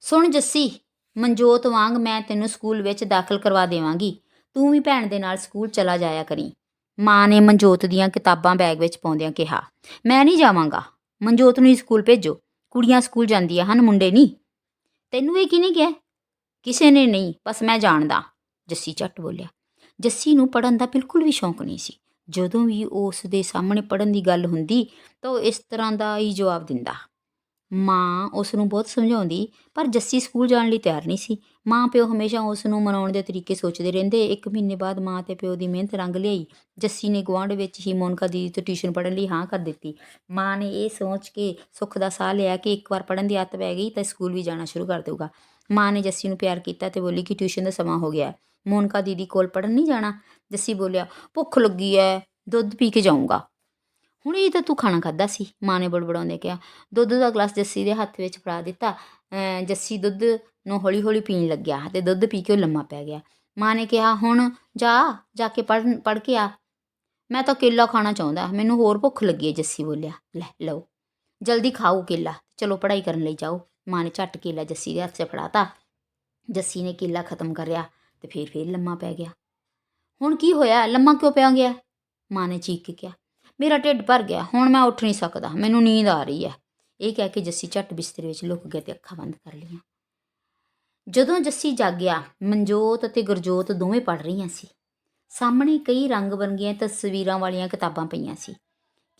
ਸੁਣ ਜੱਸੀ, ਮਨਜੋਤ ਵਾਂਗ ਮੈਂ ਤੈਨੂੰ ਸਕੂਲ ਵਿੱਚ ਦਾਖਲ ਕਰਵਾ ਦੇਵਾਂਗੀ। ਤੂੰ ਵੀ ਭੈਣ ਦੇ ਨਾਲ ਸਕੂਲ ਚਲਾ ਜਾਇਆ ਕਰੀ। ਮਾਂ ਨੇ ਮਨਜੋਤ ਦੀਆਂ ਕਿਤਾਬਾਂ ਬੈਗ ਵਿੱਚ ਪਾਉਂਦਿਆਂ ਕਿਹਾ, ਮੈਂ ਨਹੀਂ ਜਾਵਾਂਗਾ। ਮਨਜੋਤ ਨੂੰ ਹੀ ਸਕੂਲ ਭੇਜੋ। ਕੁੜੀਆਂ ਸਕੂਲ ਜਾਂਦੀਆਂ ਹਨ, ਮੁੰਡੇ ਨਹੀਂ। ਤੈਨੂੰ ਇਹ ਕਿਹਨੇ ਕਿਹਾ? ਕਿਸੇ ਨੇ ਨਹੀਂ, ਬਸ ਮੈਂ ਜਾਣਦਾ। ਜੱਸੀ ਝੱਟ ਬੋਲਿਆ ਜੱਸੀ ਨੂੰ ਪੜਨ ਦਾ ਬਿਲਕੁਲ ਵੀ ਸ਼ੌਂਕ ਨਹੀਂ ਸੀ। ਜਦੋਂ ਵੀ ਉਸ ਦੇ ਸਾਹਮਣੇ ਪੜਨ ਦੀ ਗੱਲ ਹੁੰਦੀ ਤਾਂ ਉਹ ਇਸ ਤਰ੍ਹਾਂ ਦਾ ਹੀ ਜਵਾਬ ਦਿੰਦਾ। ਮਾਂ ਉਸ ਨੂੰ ਬਹੁਤ ਸਮਝਾਉਂਦੀ, ਪਰ ਜੱਸੀ ਸਕੂਲ ਜਾਣ ਲਈ ਤਿਆਰ ਨਹੀਂ ਸੀ। ਮਾਂ ਪਿਓ ਹਮੇਸ਼ਾ ਉਸ ਨੂੰ ਮਨਾਉਣ ਦੇ ਤਰੀਕੇ ਸੋਚਦੇ ਰਹਿੰਦੇ। ਇੱਕ ਮਹੀਨੇ ਬਾਅਦ ਮਾਂ ਤੇ ਪਿਓ ਦੀ ਮਿਹਨਤ ਰੰਗ ਲਿਆਈ। ਜੱਸੀ ਨੇ ਗੁਆਂਢ ਵਿੱਚ ਹੀ ਮੋਨਕਾ ਦੀ ਤੋਂ ਟਿਊਸ਼ਨ ਪੜ੍ਹਨ ਲਈ ਹਾਂ ਕਰ ਦਿੱਤੀ। ਮਾਂ ਨੇ ਇਹ ਸੋਚ ਕੇ ਸੁੱਖ ਦਾ ਸਾਹ ਲਿਆ ਕਿ ਇੱਕ ਵਾਰ ਪੜ੍ਹਨ ਦੀ ਆਦਤ ਪੈ ਗਈ ਤਾਂ ਸਕੂਲ ਵੀ ਜਾਣਾ ਸ਼ੁਰੂ ਕਰ ਦੇਊਗਾ। ਮਾਂ ਨੇ ਜੱਸੀ ਨੂੰ ਪਿਆਰ ਕੀਤਾ ਤੇ ਬੋਲੀ ਕਿ ਟਿਊਸ਼ਨ ਦਾ ਸਮਾਂ ਹੋ ਗਿਆ। ਮੋਨਕਾ ਦੀਦੀ ਕੋਲ ਪੜ੍ਹਨ ਨਹੀਂ ਜਾਣਾ, ਜੱਸੀ ਬੋਲਿਆ, ਭੁੱਖ ਲੱਗੀ ਐ, ਦੁੱਧ ਪੀ ਕੇ ਜਾਊਂਗਾ। ਹੁਣ ਇਹ ਤਾਂ ਤੂੰ ਖਾਣਾ ਖਾਦਾ ਸੀ? ਮਾਂ ਨੇ ਬੜਬੜਾਉਂਦੇ ਕਿਹਾ। ਦੁੱਧ ਦਾ ਗਲਾਸ ਜੱਸੀ ਦੇ ਹੱਥ ਵਿੱਚ ਫੜਾ ਦਿੱਤਾ। ਅਮ ਜੱਸੀ ਦੁੱਧ ਨੂੰ ਹੌਲੀ ਹੌਲੀ ਪੀਣ ਲੱਗਿਆ ਤੇ ਦੁੱਧ ਪੀ ਕੇ ਉਹ ਲੰਮਾ ਪੈ ਗਿਆ। ਮਾਂ ਨੇ ਕਿਹਾ, ਹੁਣ ਜਾ ਜਾ ਕੇ ਪੜ੍ਹ ਪੜ੍ਹ ਕੇ ਆ। ਮੈਂ ਤਾਂ ਕੇਲਾ ਖਾਣਾ ਚਾਹੁੰਦਾ, ਮੈਨੂੰ ਹੋਰ ਭੁੱਖ ਲੱਗੀ ਹੈ ਜੱਸੀ ਬੋਲਿਆ। ਲੈ, ਲਓ, ਜਲਦੀ ਖਾਓ ਕੇਲਾ, ਚਲੋ ਪੜ੍ਹਾਈ ਕਰਨ ਲਈ ਜਾਓ। ਮਾਂ ਨੇ ਝੱਟ ਕੇਲਾ ਜੱਸੀ ਦੇ ਹੱਥ 'ਚ ਫੜਾਤਾ। ਜੱਸੀ ਨੇ ਕੇਲਾ ਖਤਮ ਕਰਿਆ। ਤੇ ਫੇਰ ਫੇਰ ਲੰਮਾ ਪੈ ਗਿਆ। ਹੁਣ ਕੀ ਹੋਇਆ? ਲੰਮਾ ਕਿਉਂ ਪਿਆ ਗਿਆ? ਮਾਂ ਨੇ ਚੀਕ ਕੇ ਕਿਹਾ, ਮੇਰਾ ਢਿੱਡ ਭਰ ਗਿਆ, ਹੁਣ ਮੈਂ ਉੱਠ ਨਹੀਂ ਸਕਦਾ, ਮੈਨੂੰ ਨੀਂਦ ਆ ਰਹੀ ਹੈ। ਇਹ ਕਹਿ ਕੇ ਜੱਸੀ ਝੱਟ ਬਿਸਤਰੇ ਵਿੱਚ ਲੁਕ ਗਿਆ ਤੇ ਅੱਖਾਂ ਬੰਦ ਕਰ ਲਈਆਂ। ਜਦੋਂ ਜੱਸੀ ਜਾਗਿਆ ਮਨਜੋਤ ਅਤੇ ਗੁਰਜੋਤ ਦੋਵੇਂ ਪੜ ਰਹੀਆਂ ਸੀ। ਸਾਹਮਣੇ ਕਈ ਰੰਗ ਬਰੰਗੀਆਂ ਤਸਵੀਰਾਂ ਵਾਲੀਆਂ ਕਿਤਾਬਾਂ ਪਈਆਂ ਸੀ।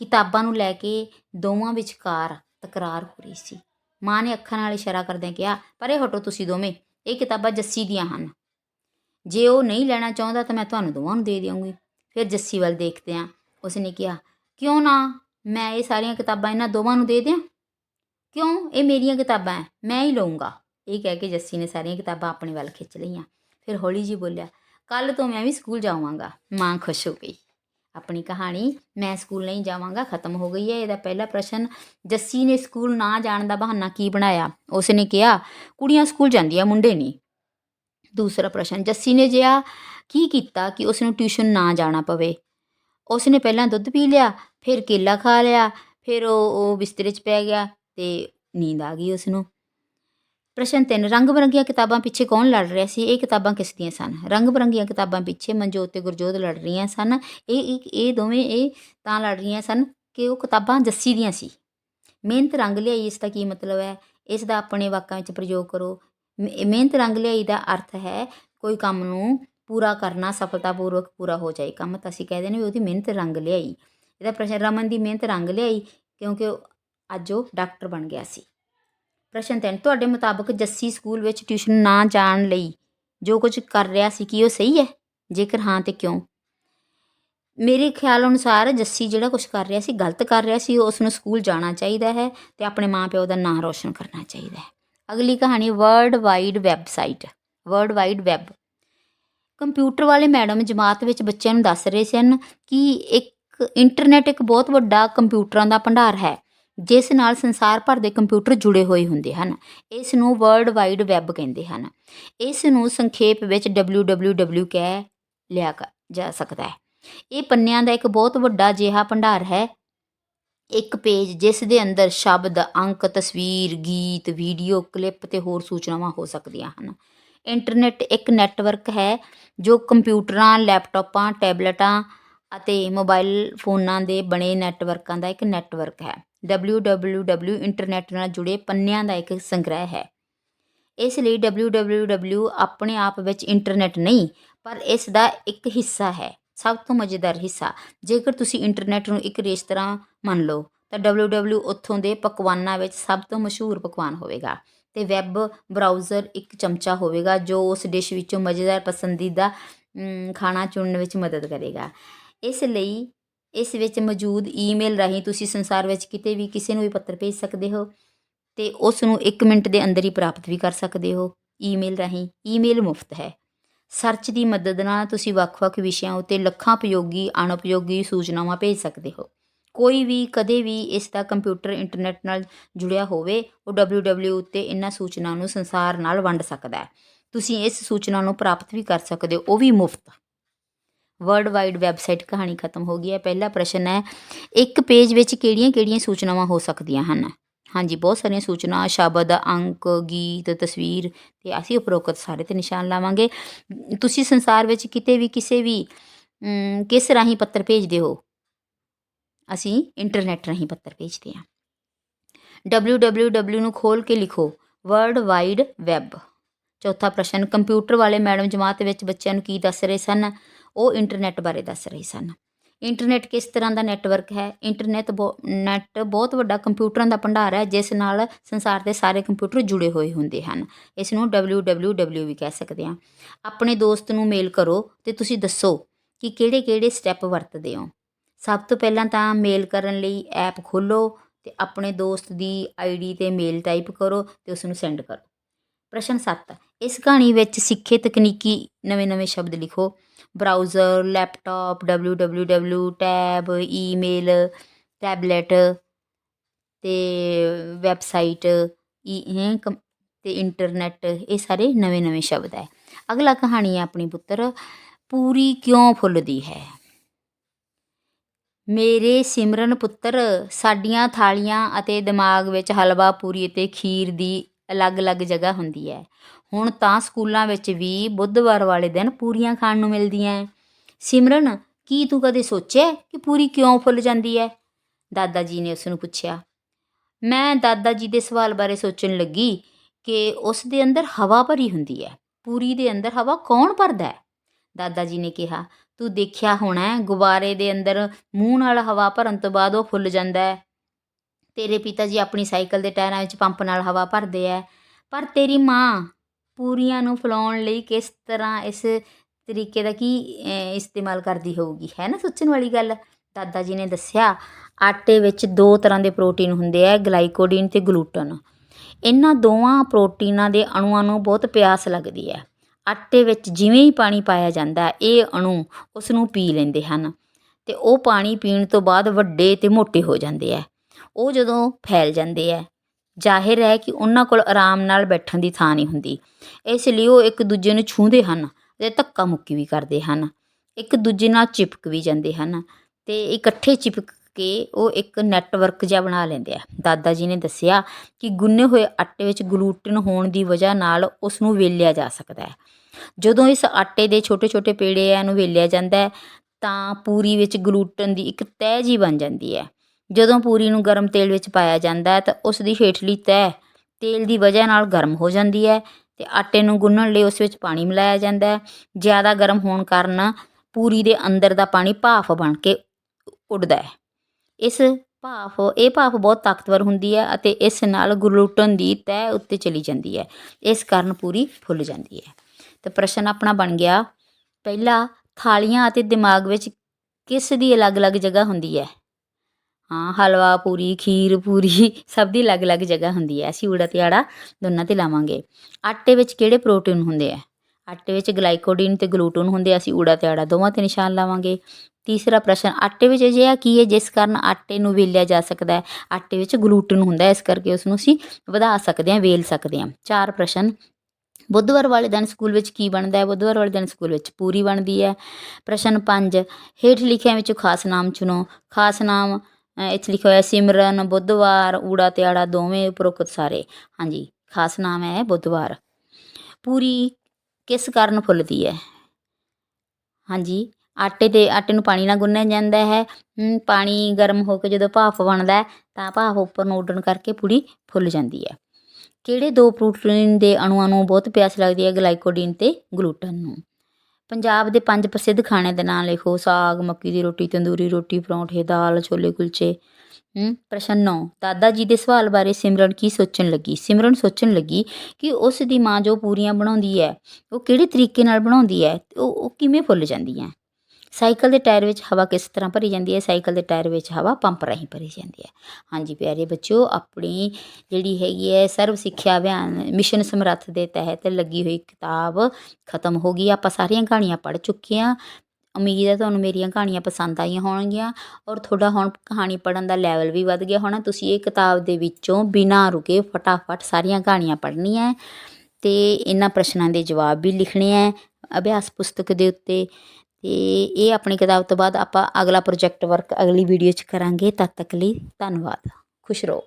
ਕਿਤਾਬਾਂ ਨੂੰ ਲੈ ਕੇ ਦੋਵਾਂ ਵਿਚਕਾਰ ਤਕਰਾਰ ਹੋ ਰਹੀ ਸੀ। ਮਾਂ ਨੇ ਅੱਖਾਂ ਨਾਲ ਇਸ਼ਾਰਾ ਕਰਦਿਆਂ ਕਿਹਾ, ਪਰੇ ਹਟੋ ਤੁਸੀਂ ਦੋਵੇਂ, ਇਹ ਕਿਤਾਬਾਂ ਜੱਸੀ ਦੀਆਂ ਹਨ। ਜੇ ਉਹ ਨਹੀਂ ਲੈਣਾ ਚਾਹੁੰਦਾ ਤਾਂ ਮੈਂ ਤੁਹਾਨੂੰ ਦੋਵਾਂ ਨੂੰ ਦੇ ਦਿਆਂਗੀ ਫਿਰ ਜੱਸੀ ਵੱਲ ਦੇਖਦਿਆਂ ਉਸਨੇ ਕਿਹਾ, ਕਿਉਂ ਨਾ? ਮੈਂ ਇਹ ਸਾਰੀਆਂ ਕਿਤਾਬਾਂ ਇਹਨਾਂ ਦੋਵਾਂ ਨੂੰ ਦੇ ਦਿਆਂ? ਕਿਉਂ? ਇਹ ਮੇਰੀਆਂ ਕਿਤਾਬਾਂ ਹੈ ਮੈਂ ਹੀ ਲਊਂਗਾ। ਇਹ ਕਹਿ ਕੇ ਜੱਸੀ ਨੇ ਸਾਰੀਆਂ ਕਿਤਾਬਾਂ ਆਪਣੇ ਵੱਲ ਖਿੱਚ ਲਈਆਂ। ਫਿਰ ਹੌਲੀ ਜੀ ਬੋਲਿਆ ਕੱਲ ਤੋਂ ਮੈਂ ਵੀ ਸਕੂਲ ਜਾਵਾਂਗਾ। ਮਾਂ ਖੁਸ਼ ਹੋ ਗਈ। ਆਪਣੀ ਕਹਾਣੀ, ਮੈਂ ਸਕੂਲ ਨਹੀਂ ਜਾਵਾਂਗਾ, ਖਤਮ ਹੋ ਗਈ ਹੈ ਇਹਦਾ ਪਹਿਲਾ ਪ੍ਰਸ਼ਨ, ਜੱਸੀ ਨੇ ਸਕੂਲ ਨਾ ਜਾਣ ਦਾ ਬਹਾਨਾ ਕੀ ਬਣਾਇਆ? ਉਸਨੇ ਕਿਹਾ, ਕੁੜੀਆਂ ਸਕੂਲ ਜਾਂਦੀਆਂ ਮੁੰਡੇ ਨਹੀਂ ਦੂਸਰਾ ਪ੍ਰਸ਼ਨ, ਜੱਸੀ ਨੇ ਜਿਆ ਕੀ ਕੀਤਾ ਕਿ ਉਸ ਨੂੰ ਟਿਊਸ਼ਨ ਨਾ ਜਾਣਾ ਪਵੇ? ਉਸ ਨੇ ਪਹਿਲਾਂ ਦੁੱਧ ਪੀ ਲਿਆ, ਫਿਰ ਕੇਲਾ ਖਾ ਲਿਆ, ਫਿਰ ਉਹ ਉਹ ਬਿਸਤਰੇ 'ਚ ਪੈ ਗਿਆ ਤੇ ਨੀਂਦ ਆ ਗਈ ਉਸ ਨੂੰ ਪ੍ਰਸ਼ਨ 3 ਰੰਗ ਬਰੰਗੀਆਂ ਕਿਤਾਬਾਂ ਪਿੱਛੇ ਕੌਣ ਲੜ ਰਿਹਾ ਸੀ? ਇਹ ਕਿਤਾਬਾਂ ਕਿਸ ਦੀਆਂ ਸਨ? ਰੰਗ ਬਰੰਗੀਆਂ ਕਿਤਾਬਾਂ ਪਿੱਛੇ ਮਨਜੋਤ ਤੇ ਗੁਰਜੋਤ ਲੜ ਰਹੀਆਂ ਸਨ। ਇਹ ਇੱਕ, ਇਹ ਦੋਵੇਂ, ਇਹ ਤਾਂ ਲੜ ਰਹੀਆਂ ਸਨ ਕਿ ਉਹ ਕਿਤਾਬਾਂ ਜੱਸੀ ਦੀਆਂ ਸੀ। ਮਿਹਨਤ ਰੰਗ ਲਿਆਈ, ਇਸ ਦਾ ਕੀ ਮਤਲਬ ਹੈ? ਇਸ ਦਾ ਆਪਣੇ ਵਾਕਾਂ ਵਿੱਚ ਪ੍ਰਯੋਗ ਕਰੋ। ਮਿਹਨਤ ਰੰਗ ਲਿਆਈ ਦਾ ਅਰਥ ਹੈ ਕੋਈ ਕੰਮ ਨੂੰ ਪੂਰਾ ਕਰਨਾ, ਸਫਲਤਾਪੂਰਵਕ ਪੂਰਾ ਹੋ ਜਾਏ। ਕੰਮ ਤਾਂ ਅਸੀਂ ਕਹਿੰਦੇ ਨੇ ਵੀ ਉਹਦੀ ਮਿਹਨਤ ਰੰਗ ਲਿਆਈ। ਇਹਦਾ ਪ੍ਰਸ਼ਨ, ਰਮਨ ਦੀ ਮਿਹਨਤ ਰੰਗ ਲਿਆਈ ਕਿਉਂਕਿ ਅੱਜ ਉਹ ਡਾਕਟਰ ਬਣ ਗਿਆ ਸੀ। ਪ੍ਰਸ਼ਨ 3 ਤੁਹਾਡੇ ਮੁਤਾਬਕ ਜੱਸੀ ਸਕੂਲ ਵਿੱਚ ਟਿਊਸ਼ਨ ਨਾ ਜਾਣ ਲਈ ਜੋ ਕੁਝ ਕਰ ਰਿਹਾ ਸੀ ਕੀ ਉਹ ਸਹੀ ਹੈ? ਜੇਕਰ ਹਾਂ ਤੇ ਕਿਉਂ? ਮੇਰੇ ਖਿਆਲ ਅਨੁਸਾਰ ਜੱਸੀ ਜਿਹੜਾ ਕੁਝ ਕਰ ਰਿਹਾ ਸੀ, ਗਲਤ ਕਰ ਰਿਹਾ ਸੀ, ਉਸ ਨੂੰ ਸਕੂਲ ਜਾਣਾ ਚਾਹੀਦਾ ਹੈ ਤੇ ਆਪਣੇ ਮਾਪਿਓ ਦਾ ਨਾਂ ਰੋਸ਼ਨ ਕਰਨਾ ਚਾਹੀਦਾ ਹੈ। ਅਗਲੀ ਕਹਾਣੀ world wide website world wide web computer ਵਾਲੇ ਮੈਡਮ ਜਮਾਤ ਵਿੱਚ ਬੱਚਿਆਂ ਨੂੰ ਦੱਸ ਰਹੇ ਸਨ ਕਿ ਇੱਕ ਇੰਟਰਨੈਟ ਇੱਕ ਬਹੁਤ ਵੱਡਾ ਕੰਪਿਊਟਰਾਂ ਦਾ ਭੰਡਾਰ ਹੈ, ਜਿਸ ਨਾਲ ਸੰਸਾਰ ਭਰ ਦੇ ਕੰਪਿਊਟਰ ਜੁੜੇ ਹੋਏ ਹੁੰਦੇ ਹਨ। ਇਸ ਨੂੰ ਵਰਲਡ ਵਾਈਡ ਵੈਬ ਕਹਿੰਦੇ ਹਨ। ਇਸ ਨੂੰ ਸੰਖੇਪ ਵਿੱਚ www ਕਹਿ ਲਿਆ ਜਾ ਸਕਦਾ ਹੈ। ਇਹ ਪੰਨਿਆਂ ਦਾ ਇੱਕ ਬਹੁਤ ਵੱਡਾ ਜਿਹਾ ਭੰਡਾਰ ਹੈ ਇੱਕ ਪੇਜ ਜਿਸ ਦੇ ਅੰਦਰ ਸ਼ਬਦ, ਅੰਕ, ਤਸਵੀਰ, ਗੀਤ, ਵੀਡੀਓ, ਕਲਿੱਪ ਤੇ ਹੋਰ ਸੂਚਨਾਵਾਂ ਹੋ ਸਕਦੀਆਂ ਹਨ। ਇੰਟਰਨੈਟ ਇੱਕ ਨੈਟਵਰਕ ਹੈ ਜੋ ਕੰਪਿਊਟਰਾਂ, ਲੈਪਟਾਪਾਂ, ਟੈਬਲੇਟਾਂ ਅਤੇ ਮੋਬਾਈਲ ਫੋਨਾਂ ਦੇ ਬਣੇ ਨੈਟਵਰਕਾਂ ਦਾ ਇੱਕ ਨੈਟਵਰਕ ਹੈ। www ਇੰਟਰਨੈਟ ਨਾਲ ਜੁੜੇ ਪੰਨਿਆਂ ਦਾ ਇੱਕ ਸੰਗ੍ਰਹਿ ਹੈ। ਇਸ ਲਈ www ਆਪਣੇ ਆਪ ਵਿੱਚ ਇੰਟਰਨੈਟ ਨਹੀਂ, ਪਰ ਇਸ ਦਾ ਇੱਕ ਹਿੱਸਾ ਹੈ। ਸਭ ਤੋਂ ਮਜ਼ੇਦਾਰ ਹਿੱਸਾ। ਜੇਕਰ ਤੁਸੀਂ ਇੰਟਰਨੈਟ ਨੂੰ ਇੱਕ ਰੇਸਤਰਾਂ ਮੰਨ ਲਓ, ਤਾਂ www ਉੱਥੋਂ ਦੇ ਪਕਵਾਨਾਂ ਵਿੱਚ ਸਭ ਤੋਂ ਮਸ਼ਹੂਰ ਪਕਵਾਨ ਹੋਵੇਗਾ। ਤੇ ਵੈਬ ਬਰਾਊਜ਼ਰ ਇੱਕ ਚਮਚਾ ਹੋਵੇਗਾ, ਜੋ ਉਸ ਡਿਸ਼ ਵਿੱਚੋਂ ਮਜ਼ੇਦਾਰ ਪਸੰਦੀਦਾ ਖਾਣਾ ਚੁਣਨ ਵਿੱਚ ਮਦਦ ਕਰੇਗਾ। ਇਸ ਲਈ ਇਸ ਵਿੱਚ ਮੌਜੂਦ ਈਮੇਲ ਰਾਹੀਂ ਤੁਸੀਂ ਸੰਸਾਰ ਵਿੱਚ ਕਿਤੇ ਵੀ ਕਿਸੇ ਨੂੰ ਵੀ ਪੱਤਰ ਭੇਜ ਸਕਦੇ ਹੋ ਤੇ ਉਸ ਨੂੰ 1 ਮਿੰਟ ਦੇ ਅੰਦਰ ਹੀ ਪ੍ਰਾਪਤ ਵੀ ਕਰ ਸਕਦੇ ਹੋ। ਈਮੇਲ ਰਾਹੀਂ ਈਮੇਲ ਮੁਫਤ ਹੈ। ਸਰਚ ਦੀ ਮਦਦ ਨਾਲ ਤੁਸੀਂ ਵੱਖ-ਵੱਖ ਵਿਸ਼ਿਆਂ ਉੱਤੇ ਲੱਖਾਂ ਉਪਯੋਗੀ ਅਣਉਪਯੋਗੀ ਸੂਚਨਾਵਾਂ ਭੇਜ ਸਕਦੇ ਹੋ। ਕੋਈ ਵੀ, ਕਦੇ ਵੀ ਇਸ ਦਾ ਕੰਪਿਊਟਰ, ਇੰਟਰਨੈਟ ਨਾਲ ਜੁੜਿਆ ਹੋਵੇ, ਉਹ www ਉੱਤੇ ਇਹਨਾਂ ਸੂਚਨਾ ਨੂੰ ਸੰਸਾਰ ਨਾਲ ਵੰਡ ਸਕਦਾ ਹੈ। ਤੁਸੀਂ ਇਸ ਸੂਚਨਾ ਨੂੰ ਪ੍ਰਾਪਤ ਵੀ ਕਰ ਸਕਦੇ ਹੋ, ਉਹ ਵੀ ਮੁਫਤ। ਵਰਲਡ ਵਾਈਡ ਵੈਬਸਾਈਟ ਕਹਾਣੀ ਖਤਮ ਹੋ ਗਈ ਹੈ। ਪਹਿਲਾ ਪ੍ਰਸ਼ਨ ਹੈ, ਇੱਕ ਪੇਜ ਵਿੱਚ ਕਿਹੜੀਆਂ-ਕਿਹੜੀਆਂ ਸੂਚਨਾਵਾਂ ਹੋ ਸਕਦੀਆਂ ਹਨ? ਹਾਂਜੀ, ਬਹੁਤ ਸਾਰੀਆਂ ਸੂਚਨਾ, ਸ਼ਬਦ, ਅੰਕ, ਗੀਤ, ਤਸਵੀਰ ਤੇ ਅਸੀਂ ਉਪਰੋਕਤ ਸਾਰੇ ਤੇ ਨਿਸ਼ਾਨ ਲਾਵਾਂਗੇ। ਤੁਸੀਂ ਸੰਸਾਰ ਵਿੱਚ ਕਿਤੇ ਵੀ ਕਿਸੇ ਵੀ ਕਿਸ ਰਾਹੀਂ ਪੱਤਰ ਭੇਜਦੇ ਹੋ? ਅਸੀਂ ਇੰਟਰਨੈਟ ਰਾਹੀਂ ਪੱਤਰ ਭੇਜਦੇ ਹਾਂ। www ਨੂੰ ਖੋਲ ਕੇ ਲਿਖੋ, ਵਰਲਡ ਵਾਈਡ ਵੈਬ। ਚੌਥਾ ਪ੍ਰਸ਼ਨ, ਕੰਪਿਊਟਰ ਵਾਲੇ ਮੈਡਮ ਜਮਾਤ ਵਿੱਚ ਬੱਚਿਆਂ ਨੂੰ ਕੀ ਦੱਸ ਰਹੇ ਸਨ? ਉਹ ਇੰਟਰਨੈਟ ਬਾਰੇ ਦੱਸ ਰਹੇ ਸਨ। ਇੰਟਰਨੈਟ ਕਿਸ ਤਰ੍ਹਾਂ ਦਾ ਨੈਟਵਰਕ ਹੈ? ਇੰਟਰਨੈਟ ਬਹੁ- ਨੈਟ ਬਹੁਤ ਵੱਡਾ ਕੰਪਿਊਟਰਾਂ ਦਾ ਭੰਡਾਰ ਹੈ, ਜਿਸ ਨਾਲ ਸੰਸਾਰ ਦੇ ਸਾਰੇ ਕੰਪਿਊਟਰ ਜੁੜੇ ਹੋਏ ਹੁੰਦੇ ਹਨ। ਇਸ ਨੂੰ www ਵੀ ਕਹਿ ਸਕਦੇ ਹਾਂ। ਆਪਣੇ ਦੋਸਤ ਨੂੰ ਮੇਲ ਕਰੋ ਤੇ ਤੁਸੀਂ ਦੱਸੋ ਕਿ ਕਿਹੜੇ-ਕਿਹੜੇ ਸਟੈਪ ਵਰਤਦੇ ਹੋ। ਸਭ ਤੋਂ ਪਹਿਲਾਂ ਤਾਂ ਮੇਲ ਕਰਨ ਲਈ ਐਪ ਖੋਲੋ ਤੇ ਆਪਣੇ ਦੋਸਤ ਦੀ ਆਈਡੀ ਤੇ ਮੇਲ ਟਾਈਪ ਕਰੋ ਤੇ ਉਸ ਨੂੰ ਸੈਂਡ ਕਰੋ। ਪ੍ਰਸ਼ਨ 7 ਇਸ ਕਹਾਣੀ ਵਿੱਚ ਸਿੱਖੇ ਤਕਨੀਕੀ ਨਵੇਂ-ਨਵੇਂ ਸ਼ਬਦ ਲਿਖੋ। Browser laptop www tab email tablet ਤੇ ਵੈਬਸਾਈਟ ਈ ਇਹ ਕੰ- ਤੇ ਇੰਟਰਨੈਟ ਇਹ ਸਾਰੇ ਨਵੇਂ-ਨਵੇਂ ਸ਼ਬਦ ਹੈ। ਅਗਲਾ ਕਹਾਣੀ ਹੈ ਆਪਣੀ ਪੁੱਤਰ, ਪੂਰੀ ਕਿਉਂ ਫੁੱਲਦੀ ਹੈ? ਮੇਰੇ ਸਿਮਰਨ ਪੁੱਤਰ, ਸਾਡੀਆਂ ਥਾਲੀਆਂ ਅਤੇ ਦਿਮਾਗ ਵਿੱਚ ਹਲਵਾ, ਪੂਰੀ ਅਤੇ ਖੀਰ ਦੀ ਅਲੱਗ-ਅਲੱਗ ਜਗ੍ਹਾ ਹੁੰਦੀ ਹੈ। ਹੁਣ ਤਾਂ ਸਕੂਲਾਂ ਵਿੱਚ ਵੀ ਬੁੱਧਵਾਰ ਵਾਲੇ ਦਿਨ ਪੂਰੀਆਂ ਖਾਣ ਨੂੰ ਮਿਲਦੀਆਂ ਹੈ। ਸਿਮਰਨ ਕੀ ਤੂੰ ਕਦੇ ਸੋਚਿਆ ਕਿ ਪੂਰੀ ਕਿਉਂ ਫੁੱਲ ਜਾਂਦੀ ਹੈ? ਦਾਦਾ ਜੀ ਨੇ ਉਸ ਨੂੰ ਪੁੱਛਿਆ। ਮੈਂ ਦਾਦਾ ਜੀ ਦੇ ਸਵਾਲ ਬਾਰੇ ਸੋਚਣ ਲੱਗੀ ਕਿ ਉਸ ਦੇ ਅੰਦਰ ਹਵਾ ਭਰੀ ਹੁੰਦੀ ਹੈ। ਪੂਰੀ ਦੇ ਅੰਦਰ ਹਵਾ ਕੌਣ ਭਰਦਾ ਹੈ? ਦਾਦਾ ਜੀ ਨੇ ਕਿਹਾ ਤੂੰ ਦੇਖਿਆ ਹੋਣਾ ਹੈ, ਗੁਬਾਰੇ ਦੇ ਅੰਦਰ ਮੂੰਹ ਨਾਲ ਹਵਾ ਭਰਨ ਤੋਂ ਬਾਅਦ ਉਹ ਫੁੱਲ ਜਾਂਦਾ ਹੈ। ਤੇਰੇ ਪਿਤਾ ਜੀ ਆਪਣੀ ਸਾਈਕਲ ਦੇ ਟਾਇਰਾਂ ਵਿੱਚ ਪੰਪ ਨਾਲ ਹਵਾ ਭਰਦੇ ਹੈ ਪਰ ਤੇਰੀ ਮਾਂ ਪੂਰੀਆਂ ਨੂੰ ਫੁਲਾਉਣ ਲਈ ਕਿਸ ਤਰ੍ਹਾਂ ਇਸ ਤਰੀਕੇ ਦਾ ਕੀ ਇਸਤੇਮਾਲ ਕਰਦੀ ਹੋਊਗੀ? ਹੈ ਨਾ ਸੋਚਣ ਵਾਲੀ ਗੱਲ? ਦਾਦਾ ਜੀ ਨੇ ਦੱਸਿਆ, ਆਟੇ ਵਿੱਚ ਦੋ ਤਰ੍ਹਾਂ ਦੇ ਪ੍ਰੋਟੀਨ ਹੁੰਦੇ ਆ ਗਲਾਈਕੋਡੀਨ ਤੇ ਗਲੂਟਨ। ਇਹਨਾਂ ਦੋਵਾਂ ਪ੍ਰੋਟੀਨਾਂ ਦੇ ਅਣੂਆਂ ਨੂੰ ਬਹੁਤ ਪਿਆਸ ਲੱਗਦੀ ਹੈ ਆਟੇ ਵਿੱਚ ਜਿਵੇਂ ਹੀ ਪਾਣੀ ਪਾਇਆ ਜਾਂਦਾ ਹੈ ਇਹ ਅਣੂ ਉਸ ਨੂੰ ਪੀ ਲੈਂਦੇ ਹਨ ਤੇ ਉਹ ਪਾਣੀ ਪੀਣ ਤੋਂ ਬਾਅਦ ਵੱਡੇ ਤੇ ਮੋਟੇ ਹੋ ਜਾਂਦੇ ਆ ਉਹ ਜਦੋਂ ਫੈਲ ਜਾਂਦੇ ਹੈ ਜ਼ਾਹਿਰ ਹੈ ਕਿ ਉਹਨਾਂ ਕੋਲ ਆਰਾਮ ਨਾਲ ਬੈਠਣ ਦੀ ਥਾਂ ਨਹੀਂ ਹੁੰਦੀ। ਇਸ ਲਈ ਉਹ ਇੱਕ ਦੂਜੇ ਨੂੰ ਛੂੰਹਦੇ ਹਨ ਅਤੇ ਧੱਕਾ ਮੁੱਕੀ ਵੀ ਕਰਦੇ ਹਨ। ਇੱਕ ਦੂਜੇ ਨਾਲ ਚਿਪਕ ਵੀ ਜਾਂਦੇ ਹਨ ਤੇ ਇਕੱਠੇ ਚਿਪਕ ਕੇ ਉਹ ਇੱਕ ਨੈਟਵਰਕ ਜਿਹਾ ਬਣਾ ਲੈਂਦੇ ਆ। ਦਾਦਾ ਜੀ ਨੇ ਦੱਸਿਆ ਕਿ ਗੁੰਨੇ ਹੋਏ ਆਟੇ ਵਿੱਚ ਗਲੂਟਨ ਹੋਣ ਦੀ ਵਜ੍ਹਾ ਨਾਲ ਉਸ ਨੂੰ ਵੇਲਿਆ ਜਾ ਸਕਦਾ ਹੈ ਜਦੋਂ ਇਸ ਆਟੇ ਦੇ ਛੋਟੇ-ਛੋਟੇ ਪੇੜਿਆਂ ਨੂੰ ਵੇਲਿਆ ਜਾਂਦਾ ਹੈ ਤਾਂ ਪੂਰੀ ਵਿੱਚ ਗਲੂਟਨ ਦੀ ਇੱਕ ਤਹਿ ਜੀ ਬਣ ਜਾਂਦੀ ਹੈ ਜਦੋਂ ਪੂਰੀ ਨੂੰ ਗਰਮ ਤੇਲ ਵਿੱਚ ਪਾਇਆ ਜਾਂਦਾ ਹੈ ਤਾਂ ਉਸ ਦੀ ਹੇਠਲੀ ਤਹਿ ਤੇਲ ਦੀ ਵਜ੍ਹਾ ਨਾਲ ਗਰਮ ਹੋ ਜਾਂਦੀ ਹੈ ਅਤੇ ਆਟੇ ਨੂੰ ਗੁੰਨਣ ਲਈ ਉਸ ਵਿੱਚ ਪਾਣੀ ਮਿਲਾਇਆ ਜਾਂਦਾ ਹੈ। ਜ਼ਿਆਦਾ ਗਰਮ ਹੋਣ ਕਾਰਨ ਪੂਰੀ ਦੇ ਅੰਦਰ ਦਾ ਪਾਣੀ ਭਾਫ਼ ਬਣ ਕੇ ਉੱਡਦਾ ਹੈ। ਇਸ ਭਾਫ਼, ਇਹ ਭਾਫ਼ ਬਹੁਤ ਤਾਕਤਵਰ ਹੁੰਦੀ ਹੈ ਅਤੇ ਇਸ ਨਾਲ ਗਲੂਟਨ ਦੀ ਤਹਿ ਉੱਤੇ ਚਲੀ ਜਾਂਦੀ ਹੈ। ਇਸ ਕਾਰਨ ਪੂਰੀ ਫੁੱਲ ਜਾਂਦੀ ਹੈ। ਤੇ ਪ੍ਰਸ਼ਨ ਆਪਣਾ ਬਣ ਗਿਆ, ਪਹਿਲਾ ਥਾਲੀਆਂ ਅਤੇ ਦਿਮਾਗ ਵਿੱਚ ਕਿਸ ਦੀ ਅਲੱਗ-ਅਲੱਗ ਜਗ੍ਹਾ ਹੁੰਦੀ ਹੈ? ਹਾਂ, ਹਲਵਾ ਪੂਰੀ, ਖੀਰ ਪੂਰੀ, ਸਭ ਦੀ ਅਲੱਗ-ਅਲੱਗ ਜਗ੍ਹਾ ਹੁੰਦੀ ਹੈ। ਅਸੀਂ ਉੜਾ ਤੇ ਆੜਾ ਦੋਨਾਂ ਤੇ ਲਾਵਾਂਗੇ। ਆਟੇ ਵਿੱਚ ਕਿਹੜੇ ਪ੍ਰੋਟੀਨ ਹੁੰਦੇ ਆ? ਆਟੇ ਵਿੱਚ ਗਲਾਈਕੋਡਿਨ ਤੇ ਗਲੂਟਨ ਹੁੰਦੇ ਆ, ਅਸੀਂ ਊੜਾ ਤੇ ਆੜਾ ਦੋਵਾਂ ਤੇ ਨਿਸ਼ਾਨ ਲਾਵਾਂਗੇ। ਤੀਸਰਾ ਪ੍ਰਸ਼ਨ, ਆਟੇ ਵਿੱਚ ਅਜਿਹਾ ਕੀ ਹੈ ਜਿਸ ਕਾਰਨ ਆਟੇ ਨੂੰ ਵੇਲਿਆ ਜਾ ਸਕਦਾ ਹੈ? ਆਟੇ ਵਿੱਚ ਗਲੂਟਨ ਹੁੰਦਾ ਹੈ, ਇਸ ਕਰਕੇ ਉਸ ਨੂੰ ਅਸੀਂ ਵਧਾ ਸਕਦੇ ਹਾਂ, ਵੇਲ ਸਕਦੇ ਹਾਂ। ਚਾਰ ਪ੍ਰਸ਼ਨ, ਬੁੱਧਵਾਰ ਵਾਲੇ ਦਿਨ ਸਕੂਲ ਵਿੱਚ ਕੀ ਬਣਦਾ ਹੈ? ਬੁੱਧਵਾਰ ਵਾਲੇ ਦਿਨ ਸਕੂਲ ਵਿੱਚ ਪੂਰੀ ਬਣਦੀ ਹੈ। ਪ੍ਰਸ਼ਨ 5 ਹੇਠ ਲਿਖਿਆਂ ਵਿੱਚੋਂ ਖਾਸ ਨਾਮ ਚੁਣੋ। ਖਾਸ ਨਾਮ ਇੱਥੇ ਲਿਖਿਆ ਹੋਇਆ ਸਿਮਰਨ, ਬੁੱਧਵਾਰ, ਊੜਾ ਤੇ ਆੜਾ ਦੋਵੇਂ ਉਪਰੋਕਤ ਸਾਰੇ। ਹਾਂਜੀ, ਖਾਸ ਨਾਮ ਹੈ ਬੁੱਧਵਾਰ। ਪੂਰੀ ਕਿਸ ਕਾਰਨ ਫੁੱਲਦੀ ਹੈ? ਹਾਂਜੀ, ਆਟੇ ਦੇ, ਆਟੇ ਨੂੰ ਪਾਣੀ ਨਾਲ ਗੁੰਨਿਆ ਜਾਂਦਾ ਹੈ। ਪਾਣੀ ਗਰਮ ਹੋ ਕੇ ਜਦੋਂ ਭਾਫ਼ ਬਣਦਾ ਤਾਂ ਭਾਫ਼ ਉੱਪਰ ਨੂੰ ਉੱਡਣ ਕਰਕੇ ਪੂਰੀ ਫੁੱਲ ਜਾਂਦੀ ਹੈ। ਕਿਹੜੇ ਦੋ ਪ੍ਰੋਟੀਨ ਦੇ ਅਣੂਆਂ ਨੂੰ ਬਹੁਤ ਪਿਆਸ ਲੱਗਦੀ ਹੈ? ਗਲਾਈਕੋਡੀਨ ਤੇ ਗਲੂਟਨ ਨੂੰ। ਪੰਜਾਬ ਦੇ ਪੰਜ ਪ੍ਰਸਿੱਧ ਖਾਣਿਆਂ ਦੇ ਨਾਂ ਲਿਖੋ। ਸਾਗ ਮੱਕੀ ਦੀ ਰੋਟੀ ਤੰਦੂਰੀ ਰੋਟੀ ਪਰੌਂਠੇ ਦਾਲ ਛੋਲੇ ਕੁਲਚੇ। ਹਮ, ਪ੍ਰਸ਼ਨ 9 ਦਾਦਾ ਜੀ ਦੇ ਸਵਾਲ ਬਾਰੇ ਸਿਮਰਨ ਕੀ ਸੋਚਣ ਲੱਗੀ? ਸਿਮਰਨ ਸੋਚਣ ਲੱਗੀ ਕਿ ਉਸ ਦੀ ਮਾਂ ਜੋ ਪੂਰੀਆਂ ਬਣਾਉਂਦੀ ਹੈ ਉਹ ਕਿਹੜੇ ਤਰੀਕੇ ਨਾਲ ਬਣਾਉਂਦੀ ਹੈ ਤੇ ਉਹ ਉਹ ਕਿਵੇਂ ਫੁੱਲ ਜਾਂਦੀਆਂ ਸਾਈਕਲ ਦੇ ਟਾਇਰ ਵਿੱਚ ਹਵਾ ਕਿਸ ਤਰ੍ਹਾਂ ਭਰੀ ਜਾਂਦੀ ਹੈ? ਸਾਈਕਲ ਦੇ ਟਾਇਰ ਵਿੱਚ ਹਵਾ ਪੰਪ ਰਾਹੀਂ ਭਰੀ ਜਾਂਦੀ ਹੈ। ਹਾਂਜੀ ਪਿਆਰੇ ਬੱਚਿਓ, ਆਪਣੀ ਜਿਹੜੀ ਹੈਗੀ ਹੈ ਸਰਵ ਸਿੱਖਿਆ ਅਭਿਆਨ, ਮਿਸ਼ਨ ਸਮਰੱਥ ਦੇ ਤਹਿਤ ਲੱਗੀ ਹੋਈ ਕਿਤਾਬ ਖਤਮ ਹੋ ਗਈ। ਆਪਾਂ ਸਾਰੀਆਂ ਕਹਾਣੀਆਂ ਪੜ੍ਹ ਚੁੱਕੇ ਹਾਂ। ਉਮੀਦ ਹੈ ਤੁਹਾਨੂੰ ਮੇਰੀਆਂ ਕਹਾਣੀਆਂ ਪਸੰਦ ਆਈਆਂ ਹੋਣਗੀਆਂ ਔਰ ਤੁਹਾਡਾ ਹੁਣ ਕਹਾਣੀ ਪੜਨ ਦਾ ਲੈਵਲ ਵੀ ਵੱਧ ਗਿਆ ਹੋਣਾ। ਤੁਸੀਂ ਇਹ ਕਿਤਾਬ ਦੇ ਵਿੱਚੋਂ ਬਿਨਾਂ ਰੁਕੇ ਫਟਾਫਟ ਸਾਰੀਆਂ ਕਹਾਣੀਆਂ ਪੜ੍ਹਨੀਆਂ ਹੈ ਤੇ ਇਹਨਾਂ ਪ੍ਰਸ਼ਨਾਂ ਦੇ ਜਵਾਬ ਵੀ ਲਿਖਣੇ ਹੈ। ਅਭਿਆਸ ਪੁਸਤਕ ਦੇ ਉੱਤੇ ਅਤੇ ਇਹ ਆਪਣੀ ਕਿਤਾਬ ਤੋਂ ਬਾਅਦ ਆਪਾਂ ਅਗਲਾ ਪ੍ਰੋਜੈਕਟ ਵਰਕ ਅਗਲੀ ਵੀਡੀਓ 'ਚ ਕਰਾਂਗੇ। ਤਦ ਤੱਕ ਲਈ ਧੰਨਵਾਦ। ਖੁਸ਼ ਰਹੋ।